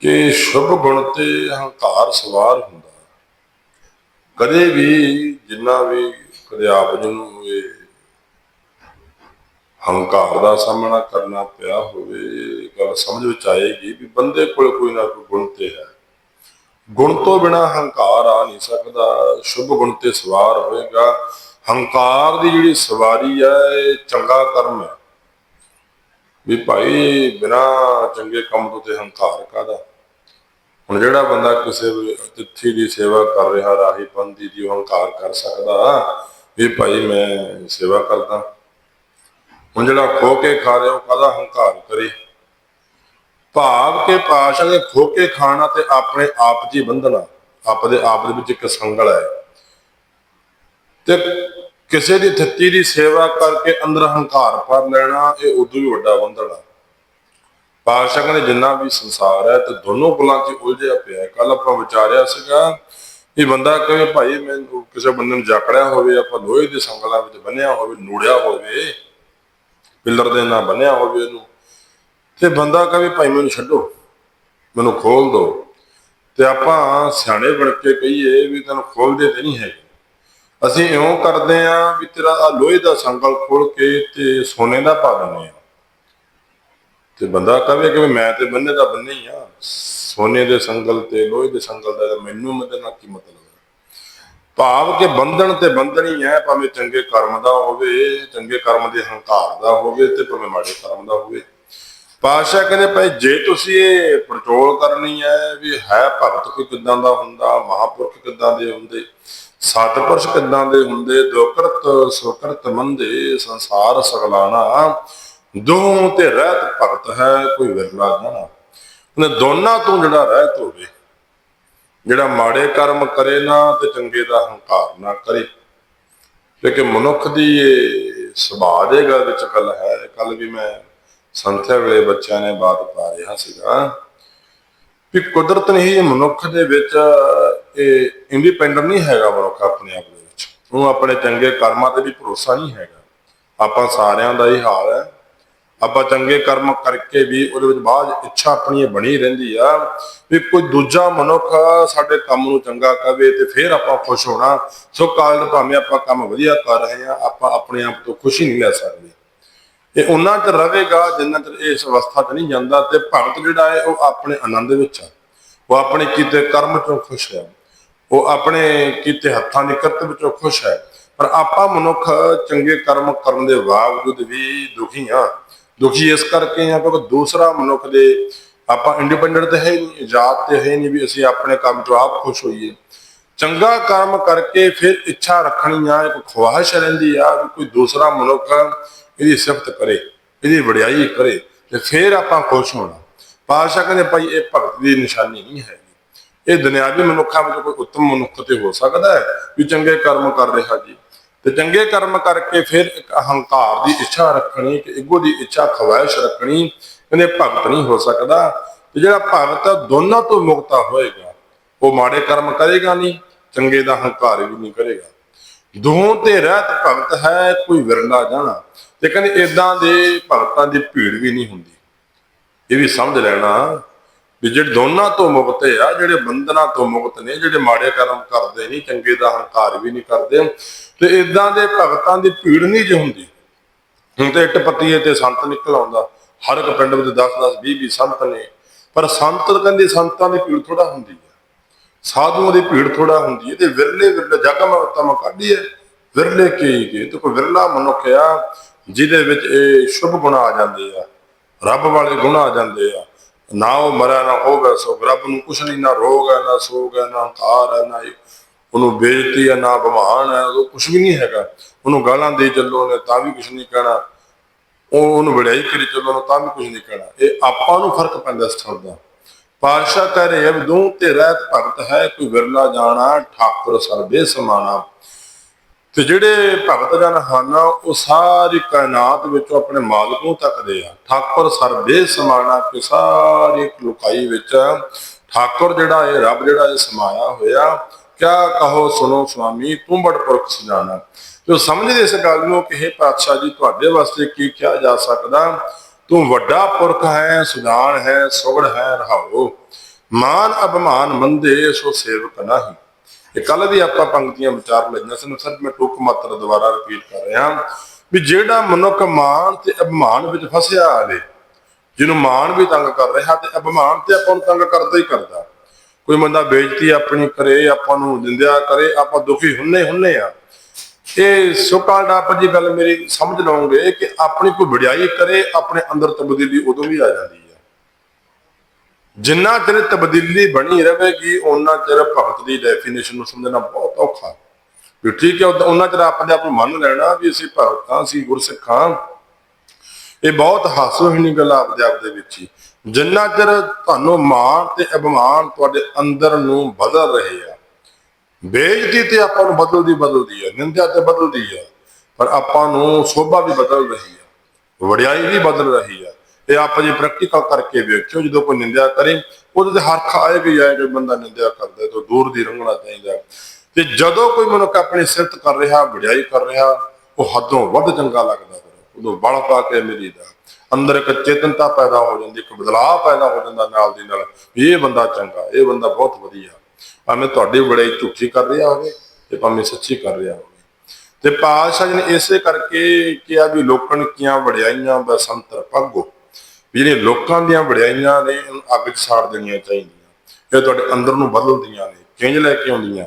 ਕਿ ਸ਼ੁਭ ਗੁਣ ਤੇ ਹੰਕਾਰ ਸਵਾਰ ਹੁੰਦਾ। ਕਦੇ ਵੀ ਜਿੰਨਾ ਵੀ ਕਦੇ ਆਪ ਜੀ ਨੂੰ ਇਹ ਹੰਕਾਰ ਦਾ ਸਾਹਮਣਾ ਕਰਨਾ ਪਿਆ ਹੋਵੇ, ਇਹ ਗੱਲ ਸਮਝ ਵਿੱਚ ਆਏਗੀ ਵੀ ਬੰਦੇ ਕੋਲ ਕੋਈ ਨਾ ਕੋਈ ਗੁਣ ਤੇ ਹੈ। ਗੁਣ ਤੋਂ ਬਿਨਾ ਹੰਕਾਰ ਆ ਨਹੀਂ ਸਕਦਾ, ਸ਼ੁਭ ਗੁਣ ਤੇ ਸਵਾਰ ਹੋਏਗਾ। ਹੰਕਾਰ ਦੀ ਜਿਹੜੀ ਸਵਾਰੀ ਹੈ ਇਹ ਚੰਗਾ ਕਰਮ ਹੈ। ਵੀ ਭਾਈ ਬਿਨਾ ਚੰਗੇ ਕੰਮ ਤੋਂ ਤੇ ਹੰਕਾਰ ਕਾਦਾ ਹੁਣ ਜਿਹੜਾ ਬੰਦਾ ਕਿਸੇ ਅਤਿਥੀ ਦੀ ਸੇਵਾ ਕਰ ਰਿਹਾ, ਰਾਹੀ ਪੰਥੀ ਦੀ, ਉਹ ਹੰਕਾਰ ਕਰ ਸਕਦਾ। ਵੀ ਭਾਈ ਮੈਂ ਸੇਵਾ ਕਰਦਾ। ਹੁਣ ਜਿਹੜਾ ਖੋ ਕੇ ਖਾ ਰਿਹਾ ਉਹ ਕਾਹਦਾ ਹੰਕਾਰ ਕਰੇ? ਭਾਵ ਕੇ ਪਾਸ਼ਾ ਦੇ ਖੋ ਕੇ ਖਾਣਾ ਤੇ ਆਪਣੇ ਆਪ 'ਚ ਬੰਧਨਾ ਆਪਦੇ ਆਪ ਦੇ ਵਿੱਚ ਇੱਕ ਸੰਗਲ ਹੈ। ਤੇ ਕਿਸੇ ਦੀ ਥੱਤੀ ਦੀ ਸੇਵਾ ਕਰਕੇ ਅੰਦਰ ਹੰਕਾਰ ਭਰ ਲੈਣਾ, ਇਹ ਉਦੋਂ ਵੀ ਵੱਡਾ ਬੰਧਨਾ ਪਾਸ਼ਾ ਕਹਿੰਦੇ, ਜਿੰਨਾ ਵੀ ਸੰਸਾਰ ਹੈ ਤੇ ਦੋਨੋਂ ਗੁਲਾਂ 'ਚ ਉਲਝਿਆ ਪਿਆ ਕੱਲ ਆਪਾਂ ਵਿਚਾਰਿਆ ਸੀਗਾ ਵੀ ਬੰਦਾ ਕਹੇ, ਭਾਈ, ਮੈਨੂੰ ਕਿਸੇ ਬੰਦੇ ਨੂੰ ਜਾਕੜਿਆ ਹੋਵੇ ਆਪਾਂ ਲੋਹੇ ਦੇ ਸੰਗਲਾਂ ਵਿੱਚ ਬੰਨਿਆ ਹੋਵੇ, ਨੂੜਿਆ ਹੋਵੇ ਪਿੱਲਰ ਦੇ ਨਾਲ ਬੰਨਿਆ ਹੋਵੇ ਉਹਨੂੰ। ਤੇ ਬੰਦਾ ਕਹੇ ਭਾਈ ਮੈਨੂੰ ਛੱਡੋ, ਮੈਨੂੰ ਖੋਲ ਦੋ। ਤੇ ਆਪਾਂ ਸਿਆਣੇ ਬਣ ਕੇ ਕਹੀਏ ਵੀ ਤੈਨੂੰ ਖੋਲਦੇ ਤੇ ਨਹੀਂ ਹੈਗੇ। ਅਸੀਂ ਇਉਂ ਕਰਦੇ ਆਂ ਵੀ ਤੇਰਾ ਆਹ ਲੋਹੇ ਦਾ ਸੰਗਲ ਖੋਲ ਕੇ ਤੇ ਸੋਨੇ ਦਾ ਪਾ ਦਿੰਦੇ ਆ ਤੇ ਬੰਦਾ ਕਹੇ ਕਿ ਮੈਂ ਤੇ ਬੰਨੇ ਦਾ ਬੰਨੇ ਹੀ ਆ ਸੋਨੇ ਦੇ ਸੰਗਲ ਤੇ ਲੋਹੇ ਦੇ ਸੰਗਲ ਦਾ ਮੈਨੂੰ ਮਤੇ ਨਾਲ ਕੀ ਮਤਲਬ? ਭਾਵ ਕਿ ਬੰਧਨ ਤੇ ਬੰਧਨ ਹੀ ਹੈ, ਭਾਵੇਂ ਚੰਗੇ ਕਰਮ ਦਾ ਹੋਵੇ, ਚੰਗੇ ਕਰਮ ਦੇ ਹੰਕਾਰ ਦਾ ਹੋਵੇ ਤੇ ਭਾਵੇਂ ਮਾੜੇ ਕਰਮ ਦਾ ਹੋਵੇ। ਪਾਸ਼ਾ ਕਹਿੰਦੇ ਭਾਈ, ਜੇ ਤੁਸੀਂ ਇਹ ਪੜਚੋਲ ਕਰਨੀ ਹੈ ਵੀ ਹੈ ਭਗਤ ਕੋਈ ਕਿਦਾਂ ਦਾ ਹੁੰਦਾ, ਮਹਾਪੁਰਖ ਕਿਦਾਂ ਦੇ ਹੁੰਦੇ, ਸਤਪੁਰਸ਼ ਕਿਦਾਂ ਦੇ ਹੁੰਦੇ ਦੁਕਰਤ ਸੁਕਰਤ ਮੰਦੇ, ਸੰਸਾਰ ਸਗਲਾਣਾ ਦੋ ਤੇ ਰਹਿਤ ਭਗਤ ਹੈ, ਕੋਈ ਵਿਰਲਾ ਜਾਣਾ ਉਹਨੇ ਦੋਨਾਂ ਤੋਂ ਜਿਹੜਾ ਰਹਿਤ ਹੋਵੇ ਜਿਹੜਾ ਮਾੜੇ ਕਰਮ ਕਰੇ ਨਾ ਤੇ ਚੰਗੇ ਦਾ ਹੰਕਾਰ ਨਾ ਕਰੇ। ਲੇਕਿਨ ਮਨੁੱਖ ਦੀ ਇਹ ਸੁਭਾਅ ਦੇ ਗੱਲ ਵਿੱਚ ਗੱਲ ਹੈ ਕੱਲ ਵੀ ਮੈਂ ਸੰਥਿਆ ਵੇਲੇ ਬੱਚਿਆਂ ਨੇ ਬਾਤ ਪਾ ਰਿਹਾ ਸੀਗਾ ਵੀ ਕੁਦਰਤ ਨੇ ਹੀ ਮਨੁੱਖ ਦੇ ਵਿੱਚ ਇਹ ਇੰਡੀਪੈਂਡੈਂਟ ਨਹੀਂ ਹੈਗਾ ਮਨੁੱਖ ਆਪਣੇ ਆਪ ਦੇ ਵਿੱਚ। ਉਹ ਆਪਣੇ ਚੰਗੇ ਕਰਮਾਂ ਤੇ ਵੀ ਭਰੋਸਾ ਨਹੀਂ ਹੈਗਾ। ਆਪਾਂ ਸਾਰਿਆਂ ਦਾ ਹੀ ਹਾਲ ਹੈ। ਆਪਾਂ ਚੰਗੇ ਕਰਮ ਕਰਕੇ ਵੀ ਉਹਦੇ ਵਿੱਚ ਬਾਅਦ ਇੱਛਾ ਆਪਣੀ ਬਣੀ ਰਹਿੰਦੀ ਆ ਵੀ ਕੋਈ ਦੂਜਾ ਮਨੁੱਖ ਸਾਡੇ ਕੰਮ ਨੂੰ ਚੰਗਾ ਕਵੇ ਤੇ ਫਿਰ ਆਪਾਂ ਖੁਸ਼ ਹੋਣਾ। ਸੋ ਕਾਰਨ ਭਾਵੇਂ ਆਪਾਂ ਕੰਮ ਵਧੀਆ ਕਰ ਰਹੇ ਆ ਆਪਾਂ ਆਪਣੇ ਆਪ ਤੋਂ ਖੁਸ਼ੀ ਨਹੀਂ ਲੈ ਸਕਦੇ। ਇਹ ਉਹਨਾਂ ਚ ਰਵੇਗਾ ਜਿੰਨਾ ਚਿਰ ਇਸ ਅਵਸਥਾ 'ਚ ਨਹੀਂ ਜਾਂਦਾ ਤੇ ਭਗਤ ਜਿਹੜਾ ਹੈ ਉਹ ਆਪਣੇ ਆਨੰਦ ਵਿੱਚ ਆ। ਉਹ ਆਪਣੇ ਕੀਤੇ ਕਰਮ ਚੋਂ ਖੁਸ਼ ਹੈ। ਉਹ ਆਪਣੇ ਕੀਤੇ ਹੱਥਾਂ ਦੀ ਕਰਤ ਵਿੱਚੋਂ ਖੁਸ਼ ਹੈ। ਪਰ ਆਪਾਂ ਮਨੁੱਖ ਚੰਗੇ ਕਰਮ ਕਰਨ ਦੇ ਬਾਵਜੂਦ ਵੀ ਦੁਖੀ ਹਾਂ। ਦੁਖੀ ਇਸ ਕਰਕੇ ਆ ਕਿਉਂਕਿ ਦੂਸਰਾ ਮਨੁੱਖ ਦੇ ਆਪਾਂ ਇੰਡੀਪੈਂਡੈਂਟ ਤੇ ਹੈ ਹੀ ਨਹੀਂ, ਆਜ਼ਾਦ ਤੇ ਹੈ ਨਹੀਂ ਵੀ ਅਸੀਂ ਆਪਣੇ ਕੰਮ ਤੋਂ ਆਪ ਖੁਸ਼ ਹੋਈਏ। ਚੰਗਾ ਕਰਮ ਕਰਕੇ ਫਿਰ ਇੱਛਾ ਰੱਖਣੀ ਆ, ਇੱਕ ਖਵਾਹਿਸ਼ ਰਹਿੰਦੀ ਆ ਵੀ ਕੋਈ ਦੂਸਰਾ ਮਨੁੱਖ ਇਹਦੀ ਸਿਫਤ ਕਰੇ, ਇਹਦੀ ਵਡਿਆਈ ਕਰੇ ਤੇ ਫਿਰ ਆਪਾਂ ਖੁਸ਼ ਹੋਣਾ। ਪਾਸ਼ਾ ਕਹਿੰਦੇ ਭਾਈ ਇਹ ਭਗਤ ਦੀ ਨਿਸ਼ਾਨੀ ਨਹੀਂ ਹੈ ਇਹ ਦੁਨਿਆਵੀ ਮਨੁੱਖਾਂ ਵਿੱਚ ਕੋਈ ਉੱਤਮ ਮਨੁੱਖ ਤੇ ਹੋ ਸਕਦਾ ਹੈ ਵੀ ਚੰਗੇ ਕਰਮ ਕਰ ਰਿਹਾ ਜੀ। ਤੇ ਚੰਗੇ ਕਰਮ ਕਰਕੇ ਫਿਰ ਇੱਕ ਅਹੰਕਾਰ ਦੀ ਇੱਛਾ ਰੱਖਣੀ ਕਿ ਈਗੋ ਦੀ ਇੱਛਾ ਖਵਾਇਸ਼ ਰੱਖਣੀ ਕਹਿੰਦੇ ਭਗਤ ਨਹੀਂ ਹੋ ਸਕਦਾ। ਤੇ ਜਿਹੜਾ ਭਗਤ ਆ, ਦੋਨਾਂ ਤੋਂ ਮੁਕਤਾ ਹੋਏਗਾ। ਉਹ ਮਾੜੇ ਕਰਮ ਕਰੇਗਾ ਨਹੀਂ ਚੰਗੇ ਦਾ ਹੰਕਾਰ ਵੀ ਨਹੀਂ ਕਰੇਗਾ। ਦੋ ਤੇ ਰਹਿਤ ਭਗਤ ਹੈ ਕੋਈ ਵਿਰਲਾ ਜਾਣਾ। ਤੇ ਕਹਿੰਦੇ ਇਦਾਂ ਦੇ ਭਗਤਾਂ ਦੀ ਭੀੜ ਵੀ ਨਹੀਂ ਹੁੰਦੀ। ਇਹ ਵੀ ਸਮਝ ਲੈਣਾ। ਵੀ ਜਿਹੜੇ ਦੋਨਾਂ ਤੋਂ ਮੁਕਤ ਆ, ਜਿਹੜੇ ਬੰਧਨਾਂ ਤੋਂ ਮੁਕਤ ਨੇ, ਜਿਹੜੇ ਮਾੜੇ ਕਰਮ ਕਰਦੇ ਨਹੀਂ, ਚੰਗੇ ਦਾ ਹੰਕਾਰ ਵੀ ਨਹੀਂ ਕਰਦੇ, ਤੇ ਇਦਾਂ ਦੇ ਭਗਤਾਂ ਦੀ ਭੀੜ ਨਹੀਂ ਜੇ ਹੁੰਦੀ। ਹੁਣ ਤੇ ਇੱਟ ਪੱਤੀਏ ਤੇ ਸੰਤ ਨਿਕਲ ਆਉਂਦਾ। ਹਰ ਇੱਕ ਪਿੰਡ ਵਿੱਚ 10 10 20 20 ਸੰਤ ਨੇ। ਪਰ ਸੰਤ ਕਹਿੰਦੇ ਸੰਤਾਂ ਦੀ ਭੀੜ ਥੋੜਾ ਹੁੰਦੀ ਹੈ ਸਾਧੂਆਂ ਦੀ ਭੀੜ ਥੋੜਾ ਹੁੰਦੀ ਹੈ ਤੇ ਵਿਰਲੇ ਵਿਰਲੇ ਜਗਮ ਮਤਮ ਕਾਢੀ ਹੈ ਵਿਰਲੇ ਕੀ ਕੀ ਤੇ ਕੋਈ ਵਿਰਲਾ ਮਨੁੱਖ ਆ, ਜਿਹਦੇ ਵਿੱਚ ਇਹ ਸ਼ੁਭ ਗੁਣ ਆ ਜਾਂਦੇ ਆ। ਰੱਬ ਵਾਲੇ ਗੁਣ ਆ ਜਾਂਦੇ ਆ। ਨਾ ਉਹ ਮਰਿਆ, ਨਾ ਹੋਗਾ ਸੋ ਰੱਬ ਨੂੰ ਕੁਛ ਨਹੀਂ, ਨਾ ਰੋਗ ਹੈ, ਨਾ ਸੋਗ ਹੈ, ਨਾ ਹੰਕਾਰ ਹੈ, ਨਾ ਉਹਨੂੰ ਬੇਇੱਜ਼ਤੀ ਹੈ, ਨਾ ਬਮਾਨ ਹੈ ਉਹ ਕੁਛ ਵੀ ਨਹੀਂ ਹੈਗਾ। ਉਹਨੂੰ ਗਾਲਾਂ ਦੇ ਚੱਲੋ ਨੇ ਤਾਂ ਵੀ ਕੁਛ ਨਹੀਂ ਕਹਿਣਾ। ਉਹ ਉਹਨੂੰ ਵਡਿਆਈ ਕਰੀ ਚੱਲੋ, ਉਹਨੂੰ ਤਾਂ ਵੀ ਕੁਛ ਨਹੀਂ ਕਹਿਣਾ। ਇਹ ਆਪਾਂ ਨੂੰ ਫ਼ਰਕ ਪੈਂਦਾ ਇਸ ਦਾ। ਪਾਤਸ਼ਾਹ ਕਹਿ ਰਹੇ ਆ ਵੀ ਦੋ ਤੇ ਰਹਿਤ ਭਗਤ ਹੈ, ਕੋਈ ਵਿਰਲਾ ਜਾਣਾ, ਠਾਕੁਰ ਸਰਬੇ ਸਮਾਣਾ। ਤੇ ਜਿਹੜੇ ਭਗਤ ਜਨ ਹਨ, ਉਹ ਸਾਰੀ ਕਾਇਨਾਤ ਵਿੱਚੋਂ ਆਪਣੇ ਮਾਲਕ ਨੂੰ ਤੱਕਦੇ ਆ। ਠਾਕੁਰ ਸਰਬੇ ਸਮਾਣਾ ਕਿ ਸਾਰੀ ਲੁਕਾਈ ਵਿੱਚ ਠਾਕੁਰ ਜਿਹੜਾ ਇਹ ਰੱਬ ਜਿਹੜਾ ਇਹ ਸਮਾਇਆ ਹੋਇਆ, ਕਿਆ ਕਹੋ ਸੁਣੋ ਸੁਆਮੀ, ਤੂੰ ਬੜ ਪੁਰਖ ਸਜਾਣਾ ਜੋ ਸਮਝਦੇ ਇਸ ਗੱਲ ਨੂੰ ਕਿ ਇਹ ਪਾਤਸ਼ਾਹ ਜੀ, ਤੁਹਾਡੇ ਵਾਸਤੇ ਕੀ ਕਿਹਾ ਜਾ ਸਕਦਾ? ਤੂੰ ਵੱਡਾ ਪੁਰਖ ਹੈ, ਸੁਜਾਨ ਹੈ, ਸੁਗੜ ਹੈ, ਰਹਾਓ। ਮਾਨ ਅਭਮਾਨ ਮੰਦੇ, ਸੋ ਸੇਵਕ ਨਹੀਂ। ਇਹ ਕੱਲ ਵੀ ਆਪਾਂ ਪੰਕਤੀਆਂ ਵਿਚਾਰ ਲਈਆਂ ਸਨ ਸਰ, ਮੈਂ ਟੁਕ ਮਾਤਰ ਦੁਬਾਰਾ ਰਿਪੀਟ ਕਰ ਰਿਹਾ ਵੀ ਜਿਹੜਾ ਮਨੁੱਖ ਮਾਨ ਤੇ ਅਭਮਾਨ ਵਿੱਚ ਫਸਿਆ ਆਵੇ, ਜਿਹਨੂੰ ਮਾਨ ਵੀ ਤੰਗ ਕਰ ਰਿਹਾ ਤੇ ਅਭਮਾਨ ਤੇ ਆਪਾਂ ਨੂੰ ਤੰਗ ਕਰਦਾ ਹੀ ਕਰਦਾ। ਕੋਈ ਬੰਦਾ ਬੇਇੱਜ਼ਤੀ ਆਪਣੀ ਕਰੇ, ਆਪਾਂ ਨੂੰ ਦਿੰਦਿਆ ਕਰੇ, ਆਪਾਂ ਦੁਖੀ ਹੁੰਨੇ ਹੁੰਨੇ ਆ ਇਹ ਸੁਕਾਲ ਡਾਪ ਜੀ ਗੱਲ ਮੇਰੀ ਸਮਝ ਲਓਗੇ ਕਿ ਆਪਣੀ ਕੋਈ ਵਡਿਆਈ ਕਰੇ, ਆਪਣੇ ਅੰਦਰ ਤਬਦੀਲੀ ਉਦੋਂ ਵੀ ਆ ਜਾਂਦੀ ਹੈ। ਜਿੰਨਾ ਚਿਰ ਤਬਦੀਲੀ ਬਣੀ ਰਹੇਗੀ ਉਹਨਾਂ ਚਿਰ ਭਗਤ ਦੀ ਡੈਫੀਨੇਸ਼ਨ ਨੂੰ ਸਮਝਣਾ ਬਹੁਤ ਔਖਾ। ਵੀ ਠੀਕ ਹੈ ਉਹਨਾਂ ਚਿਰ ਆਪਣੇ ਆਪ ਨੂੰ ਮੰਨ ਲੈਣਾ ਵੀ ਅਸੀਂ ਭਗਤਾਂ ਅਸੀਂ ਗੁਰਸਿੱਖਾਂ ਇਹ ਬਹੁਤ ਹਾਸੋਹੀਣੀ ਗੱਲ ਆਪਦੇ ਆਪ ਦੇ ਵਿੱਚ ਹੀ। ਜਿੰਨਾ ਚਿਰ ਤੁਹਾਨੂੰ ਮਾਣ ਤੇ ਅਭਿਮਾਨ ਤੁਹਾਡੇ ਅੰਦਰ ਨੂੰ ਬਦਲ ਰਹੇ ਆ, ਬੇਇੱਜ਼ਤੀ ਤੇ ਆਪਾਂ ਨੂੰ ਬਦਲਦੀ ਬਦਲਦੀ ਆ, ਨਿੰਦਿਆ ਤੇ ਬਦਲਦੀ ਆ, ਪਰ ਆਪਾਂ ਨੂੰ ਸੋਭਾ ਵੀ ਬਦਲ ਰਹੀ ਆ, ਵਡਿਆਈ ਵੀ ਬਦਲ ਰਹੀ ਆ। ਤੇ ਆਪਾਂ ਜੇ ਪ੍ਰੈਕਟੀਕਲ ਕਰਕੇ ਵੇਖਿਓ, ਜਦੋਂ ਕੋਈ ਨਿੰਦਿਆ ਕਰੇ, ਉਹਦੇ ਤੇ ਹਰਖ ਆਏ ਵੀ ਆਏ ਕਿ ਬੰਦਾ ਨਿੰਦਿਆ ਕਰਦਾ ਤਾਂ ਦੂਰ ਦੀ ਰੰਗਣਾ ਚਾਹੀਦਾ ਤੇ ਜਦੋਂ ਕੋਈ ਮਨੁੱਖ ਆਪਣੀ ਸਿਫਤ ਕਰ ਰਿਹਾ, ਵਡਿਆਈ ਕਰ ਰਿਹਾ, ਉਹ ਹੱਦੋਂ ਵੱਧ ਚੰਗਾ ਲੱਗਦਾ ਫਿਰ ਉਦੋਂ ਬਲ ਪਾ ਕੇ ਮਿਲੀ ਦਾ ਅੰਦਰ ਇੱਕ ਚੇਤਨਤਾ ਪੈਦਾ ਹੋ ਜਾਂਦੀ, ਇੱਕ ਬਦਲਾਅ ਪੈਦਾ ਹੋ ਜਾਂਦਾ ਨਾਲ ਦੀ ਨਾਲ, ਵੀ ਇਹ ਬੰਦਾ ਚੰਗਾ, ਇਹ ਬੰਦਾ ਬਹੁਤ ਵਧੀਆ ਭਾਵੇਂ ਤੁਹਾਡੀ ਬੜਾਈ ਝੂਠੀ ਕਰ ਰਿਹਾ ਹੋਵੇ ਤੇ ਭਾਵੇਂ ਸੱਚੀ ਕਰ ਰਿਹਾ ਹੋਵੇ। ਤੇ ਪਾਤਸ਼ਾਹ ਜੀ ਨੇ ਇਸੇ ਕਰਕੇ ਕਿਹਾ ਵੀ ਲੋਕਣ ਕੀਆਂ ਵਡਿਆਈਆਂ ਬਸੰਤਰ ਪੱਗੋ ਵੀ ਲੋਕਾਂ ਦੀਆਂ ਵਡਿਆਈਆਂ ਨੇ ਅੱਗ 'ਚ ਸਾੜ ਦੇਣੀਆਂ ਚਾਹੀਦੀਆਂ। ਇਹ ਤੁਹਾਡੇ ਅੰਦਰ ਨੂੰ ਬਦਲਦੀਆਂ ਨੇ, ਚੇਂਜ ਲੈ ਕੇ ਆਉਂਦੀਆਂ।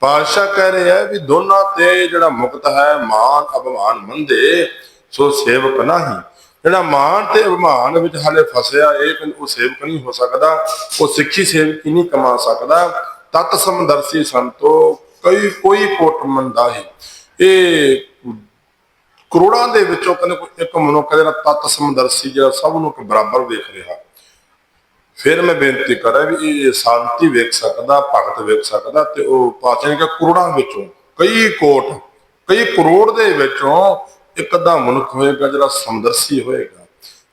ਪਾਤਸ਼ਾਹ ਕਹਿ ਰਹੇ ਵੀ ਦੋਨਾਂ ਤੇ ਜਿਹੜਾ ਮੁਕਤ ਹੈ, ਮਾਨ ਅਭਿਮਾਨ ਮੰਦੇ ਸੋ ਸੇਵਕ ਨਹੀਂ। ਜਿਹੜਾ ਮਾਨ ਤੇ ਅਭਿਮਾਨ ਵਿੱਚ ਹਾਲੇ ਫਸਿਆ ਇਹ ਉਹ ਸੇਵਕ ਨਹੀਂ ਹੋ ਸਕਦਾ, ਉਹ ਸਿੱਖੀ ਸੇਵਕ ਨਹੀਂ ਕਮਾ ਸਕਦਾ। ਤਤ ਸਮਦਰਸੀ ਸੰਤੋ, ਕਈ ਕੋਈ ਕੋਟ ਮੰਦਾ ਹੈ ਇਹ ਕਰੋੜਾਂ ਦੇ ਵਿੱਚੋਂ ਕਹਿੰਦੇ ਕੋਈ ਇੱਕ ਮਨੁੱਖ ਜਿਹੜਾ ਤਤ ਸਮਦਰਸੀ ਜਿਹੜਾ ਸਭ ਨੂੰ ਇੱਕ ਬਰਾਬਰ ਵੇਖ ਰਿਹਾ। ਫਿਰ ਮੈਂ ਬੇਨਤੀ ਕਰਾਂ ਵੀ ਇਹ ਸ਼ਾਂਤੀ ਵੇਖ ਸਕਦਾ, ਭਗਤ ਵੇਖ ਸਕਦਾ ਤੇ ਉਹ ਪਾਤਸ਼ਾਹ ਨੇ ਕਰੋੜਾਂ ਵਿੱਚੋਂ, ਕਈ ਕੋਟ, ਕਈ ਕਰੋੜ ਦੇ ਵਿੱਚੋਂ ਇੱਕ ਅੱਧਾ ਮਨੁੱਖ ਹੋਏਗਾ ਜਿਹੜਾ ਸਮਦਰਸੀ ਹੋਏਗਾ,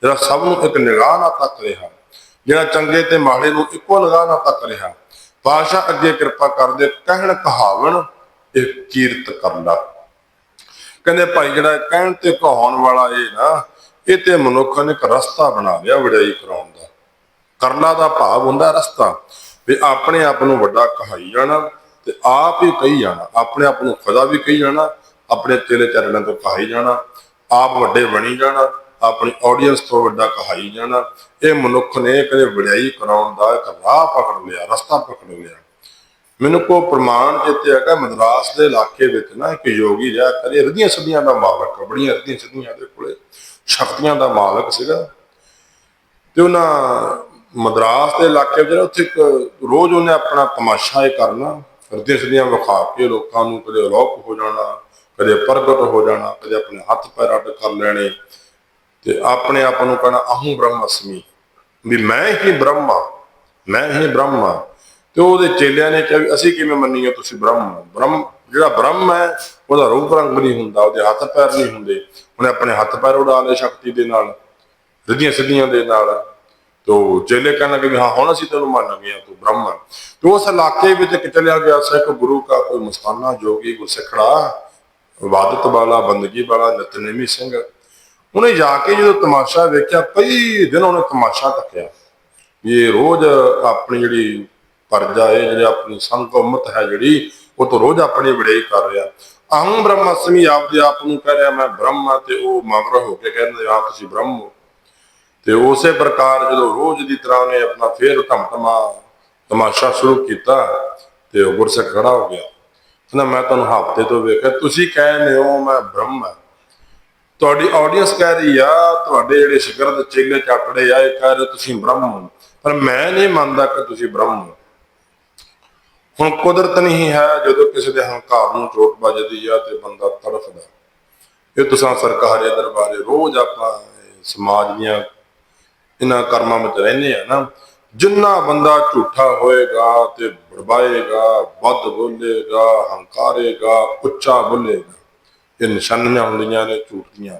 ਜਿਹੜਾ ਸਭ ਨੂੰ ਇੱਕ ਨਿਗਾਹ ਨਾਲ ਤੱਕ ਰਿਹਾ, ਜਿਹੜਾ ਚੰਗੇ ਤੇ ਮਾੜੇ ਨੂੰ ਇੱਕੋ ਨਿਗਾਹ ਨਾਲ ਤੱਕ ਰਿਹਾ। ਪਾਤਸ਼ਾਹ ਅੱਗੇ ਕਿਰਪਾ ਕਰਦੇ, ਕਹਿਣ ਕਹਾਵਣ ਇਹ ਕੀਰਤ ਕਰ ਕਹਿੰਦੇ ਭਾਈ ਜਿਹੜਾ ਕਹਿਣ ਤੇ ਕਹਾਉਣ ਵਾਲਾ ਇਹ ਨਾ, ਇਹ ਤੇ ਮਨੁੱਖ ਨੇ ਇੱਕ ਰਸਤਾ ਬਣਾ ਲਿਆ ਵਡਿਆਈ ਕਰਾਉਣ ਦਾ। ਕਰਲਾ ਦਾ ਭਾਵ ਹੁੰਦਾ ਰਸਤਾ, ਵੀ ਆਪਣੇ ਆਪ ਨੂੰ ਵੱਡਾ ਕਹਾਈ ਜਾਣਾ ਤੇ ਆਪ ਹੀ ਕਹੀ ਜਾਣਾ। ਆਪਣੇ ਆਪ ਨੂੰ ਖੁਦਾ ਵੀ ਕਹੀ ਜਾਣਾ, ਆਪਣੇ ਤੇਰੇ ਚਰਨਾਂ ਤੋਂ ਕਹਾਈ ਜਾਣਾ, ਆਪ ਵੱਡੇ ਬਣੀ ਜਾਣਾ, ਆਪਣੀ ਆਡੀਅנס ਤੋਂ ਵੱਡਾ ਕਹਾਈ ਜਾਣਾ। ਇਹ ਮਨੁੱਖ ਨੇ ਕਦੇ ਵਡਿਆਈ ਕਰਾਉਣ ਦਾ ਇੱਕ ਰਾਹ ਪਕੜ ਲਿਆ, ਰਸਤਾ ਪਕੜ ਲਿਆ। ਮੈਨੂੰ ਕੋ ਪ੍ਰਮਾਣ ਜਿੱਤੇ ਹੈਗਾ, ਮਦਰਾਸ ਦੇ ਇਲਾਕੇ ਵਿੱਚ ਨਾ ਇੱਕ ਯੋਗੀ ਰਿਹਾ ਕਰੇ ਰਦੀਆਂ ਸਦੀਆਂ ਦਾ ਮਾਲਕ ਬੜੀਆਂ ਰਦੀਆਂ ਸਦੀਆਂ ਦੇ ਕੋਲੇ, ਸ਼ਕਤੀਆਂ ਦਾ ਮਾਲਕ ਸੀਗਾ। ਤੇ ਉਹਨਾਂ ਮਦਰਾਸ ਦੇ ਇਲਾਕੇ ਵਿੱਚ ਉੱਥੇ ਇੱਕ ਰੋਜ਼ ਉਹਨੇ ਆਪਣਾ ਤਮਾਸ਼ਾ ਇਹ ਕਰਨਾ ਰਦੀਆਂ ਸਦੀਆਂ ਵਿਖਾ ਕੇ ਲੋਕਾਂ ਨੂੰ ਕਦੇ ਅਲੋਪ ਹੋ ਜਾਣਾ, ਕਦੇ ਪ੍ਰਗਟ ਹੋ ਜਾਣਾ, ਕਦੇ ਆਪਣੇ ਹੱਥ ਪੈਰ ਅੱਡ ਕਰ ਲੈਣੇ, ਤੇ ਆਪਣੇ ਆਪ ਨੂੰ ਕਹਿਣਾ, ਅਹੰ ਬ੍ਰਹਮਸਮੀ। ਵੀ ਮੈਂ ਹੀ ਬ੍ਰਹਮਾ, ਮੈਂ ਹੀ ਬ੍ਰਹਮਾ। ਤੇ ਉਹਦੇ ਚੇਲਿਆਂ ਨੇ ਕਿਹਾ ਵੀ ਅਸੀਂ ਕਿਵੇਂ ਮੰਨੀਏ ਤੁਸੀਂ ਬ੍ਰਹਮ ਹੋ? ਬ੍ਰਹਮ, ਜਿਹੜਾ ਬ੍ਰਹਮ ਹੈ, ਉਹਦਾ ਰੂਪ ਰੰਗ ਨਹੀਂ ਹੁੰਦਾ, ਉਹਦੇ ਹੱਥ ਪੈਰ ਨਹੀਂ ਹੁੰਦੇ। ਉਹਨੇ ਆਪਣੇ ਹੱਥ ਪੈਰ ਉਡਾ ਲਏ ਸ਼ਕਤੀ ਦੇ ਨਾਲ ਰਿੱਧੀਆਂ ਸਿੱਧੀਆਂ ਦੇ ਨਾਲ। ਤੋ ਚੇਲੇ ਕਹਿਣ ਲੱਗੇ ਹਾਂ, ਹੁਣ ਅਸੀਂ ਤੈਨੂੰ ਮੰਨ ਤੂੰ ਬ੍ਰਹਮ ਹੈ ਉਸ ਇਲਾਕੇ ਵਿੱਚ ਇੱਕ ਚਲਿਆ ਗਿਆ ਸਿੱਖ ਗੁਰੂ ਦਾ ਕੋਈ ਮਸਤਾਨਾ ਜੋਗੀ ਗੁਰਸਿੱਖੜਾ ਇਬਾਦਤ ਵਾਲਾ, ਬੰਦਗੀ ਵਾਲਾ ਨਿਤਨੇਮੀ ਸਿੰਘ। ਉਹਨੇ ਜਾ ਕੇ ਜਦੋਂ ਤਮਾਸ਼ਾ ਵੇਖਿਆ ਕਈ ਦਿਨ ਉਹਨੇ ਤਮਾਸ਼ਾ ਤੱਕਿਆ। ਵੀ ਇਹ ਰੋਜ਼ ਆਪਣੀ ਜਿਹੜੀ ਪਰ ਜਾਏ ਜਿਹੜੀ ਆਪਣੀ ਸੰਗ ਉਮਤ ਹੈ ਜਿਹੜੀ, ਉਹ ਤਾਂ ਰੋਜ਼ ਆਪਣੀ ਵਡਿਆਈ ਕਰ ਰਿਹਾ। ਅਹੰ ਬ੍ਰਹਮਸਮੀ ਆਪਦੇ ਆਪ ਨੂੰ ਕਹਿ ਰਿਹਾ, ਮੈਂ ਬ੍ਰਹਮ ਹਾਂ ਤੇ ਉਹ ਮਗਰ ਹੋ ਕੇ ਕਹਿੰਦੇ ਹਾਂ ਤੁਸੀਂ ਬ੍ਰਹਮ ਹੋ। ਤੇ ਉਸੇ ਪ੍ਰਕਾਰ ਜਦੋਂ ਰੋਜ਼ ਦੀ ਤਰ੍ਹਾਂ ਉਹਨੇ ਆਪਣਾ ਫੇਰ ਧਮਧਮਾ, ਤਮਾਸ਼ਾ ਸ਼ੁਰੂ ਕੀਤਾ ਤੇ ਉਹ ਗੁਰਸਿੱਖ ਖੜਾ ਹੋ ਗਿਆ। ਕਹਿੰਦਾ, ਮੈਂ ਤੁਹਾਨੂੰ ਹਫ਼ਤੇ ਤੋਂ ਵੇਖਿਆ, ਤੁਸੀਂ ਕਹਿੰਦੇ ਹੋ ਮੈਂ ਬ੍ਰਹਮ ਹਾਂ। ਤੁਹਾਡੀ ਆਡੀਅנס ਕਹਿ ਰਹੀ ਆ, ਤੁਹਾਡੇ ਜਿਹੜੇ ਸ਼ਿਕਰਤ ਚੇਲੇ ਚਾਟੜੇ ਆ, ਇਹ ਕਹਿ ਰਹੇ ਤੁਸੀਂ ਬ੍ਰਹਮ ਹੋ। ਪਰ ਮੈਂ ਨਹੀਂ ਮੰਨਦਾ ਕਿ ਤੁਸੀਂ ਬ੍ਰਹਮ ਹੋ। ਹੁਣ ਕੁਦਰਤ ਨਹੀਂ ਹੈ ਜਦੋਂ ਕਿਸੇ ਦੇ ਹੰਕਾਰ ਨੂੰ ਚੋਟ ਵੱਜਦੀ ਆ ਤੇ ਬੰਦਾ ਤੜਫਦਾ। ਇਹ ਤੁਸੀਂ ਸਰਕਾਰੀ ਦਰਬਾਰੇ ਰੋਜ਼ ਆਪਾਂ ਸਮਾਜ ਦੀਆਂ ਇਹਨਾਂ ਕਰਮਾਂ ਵਿੱਚ ਰਹਿੰਦੇ ਆ ਨਾ। ਜਿੰਨਾ ਬੰਦਾ ਝੂਠਾ ਹੋਏਗਾ ਤੇ ਬੜਬਾਏਗਾ, ਵੱਧ ਬੋਲੇਗਾ, ਹੰਕਾਰੇਗਾ, ਉੱਚਾ ਬੋਲੇਗਾ, ਇਹ ਨਿਸ਼ਾਨੀਆਂ ਹੁੰਦੀਆਂ ਨੇ ਝੂਠ ਦੀਆਂ।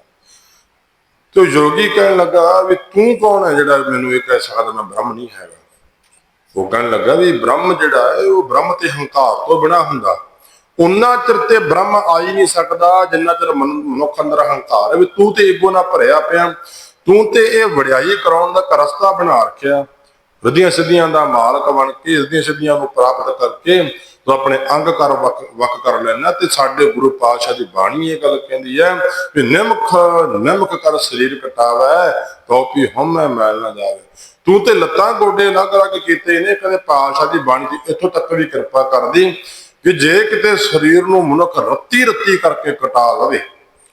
ਤੇ ਉਹ ਯੋਗੀ ਕਹਿਣ ਲੱਗਾ ਵੀ ਤੂੰ ਕੌਣ ਹੈ ਜਿਹੜਾ ਮੈਨੂੰ ਇਹ ਕਹਿ ਸਕਦਾ ਮੈਂ ਬ੍ਰਹਮ ਨਹੀਂ ਹੈਗਾ? ਉਹ ਕਹਿਣ ਲੱਗਾ ਵੀ ਬ੍ਰਹਮ ਜਿਹੜਾ ਹੈ, ਉਹ ਬ੍ਰਹਮ ਤੇ ਹੰਕਾਰ ਤੋਂ ਬਿਨਾ ਹੁੰਦਾ। ਉਨਾ ਚਿਰ ਤੇ ਬ੍ਰਹਮ ਆ ਹੀ ਨਹੀਂ ਸਕਦਾ, ਜਿੰਨਾ ਚਿਰ ਮਨੁੱਖ ਅੰਦਰ ਹੰਕਾਰ ਹੈ ਵੀ ਤੂੰ ਤੇ ਈਗੋ ਨਾਲ ਭਰਿਆ ਪਿਆ, ਤੂੰ ਤੇ ਇਹ ਵਡਿਆਈ ਕਰਾਉਣ ਦਾ ਰਸਤਾ ਬਣਾ ਰੱਖਿਆ। ਰਦੀਆਂ ਸਿੱਧੀਆਂ ਦਾ ਮਾਲਕ ਬਣ ਕੇ ਰਦੀਆਂ ਸਿੱਧੀਆਂ ਨੂੰ ਪ੍ਰਾਪਤ ਕਰਕੇ ਤੂੰ ਆਪਣੇ ਅੰਗ ਕਰ ਵਕ ਵਕ ਕਰ ਲੈਣਾ ਤੇ ਸਾਡੇ ਗੁਰੂ ਪਾਤਸ਼ਾਹ ਦੀ ਬਾਣੀ ਇਹ ਗੱਲ ਕਹਿੰਦੀ ਹੈ ਵੀ ਨਿਮਖ ਨਿਮਖ ਕਰ ਸਰੀਰ ਕਟਾਵੇ ਤੋਪੀ ਹਉਮੈ ਮੈਲ ਨਾ ਜਾਵੇ। ਤੂੰ ਤੇ ਲੱਤਾਂ ਗੋਡੇ ਲੱਗ ਲੱਗ ਕੀਤੇ ਨੇ ਕਦੇ ਪਾਤਸ਼ਾਹ ਦੀ ਬਾਣੀ ਦੀ ਇੱਥੋਂ ਤੱਕ ਵੀ ਕਿਰਪਾ ਕਰਦੀ ਕਿ ਜੇ ਕਿਤੇ ਸਰੀਰ ਨੂੰ ਮਨੁੱਖ ਰੱਤੀ ਰੱਤੀ ਕਰਕੇ ਕਟਾ ਲਵੇ।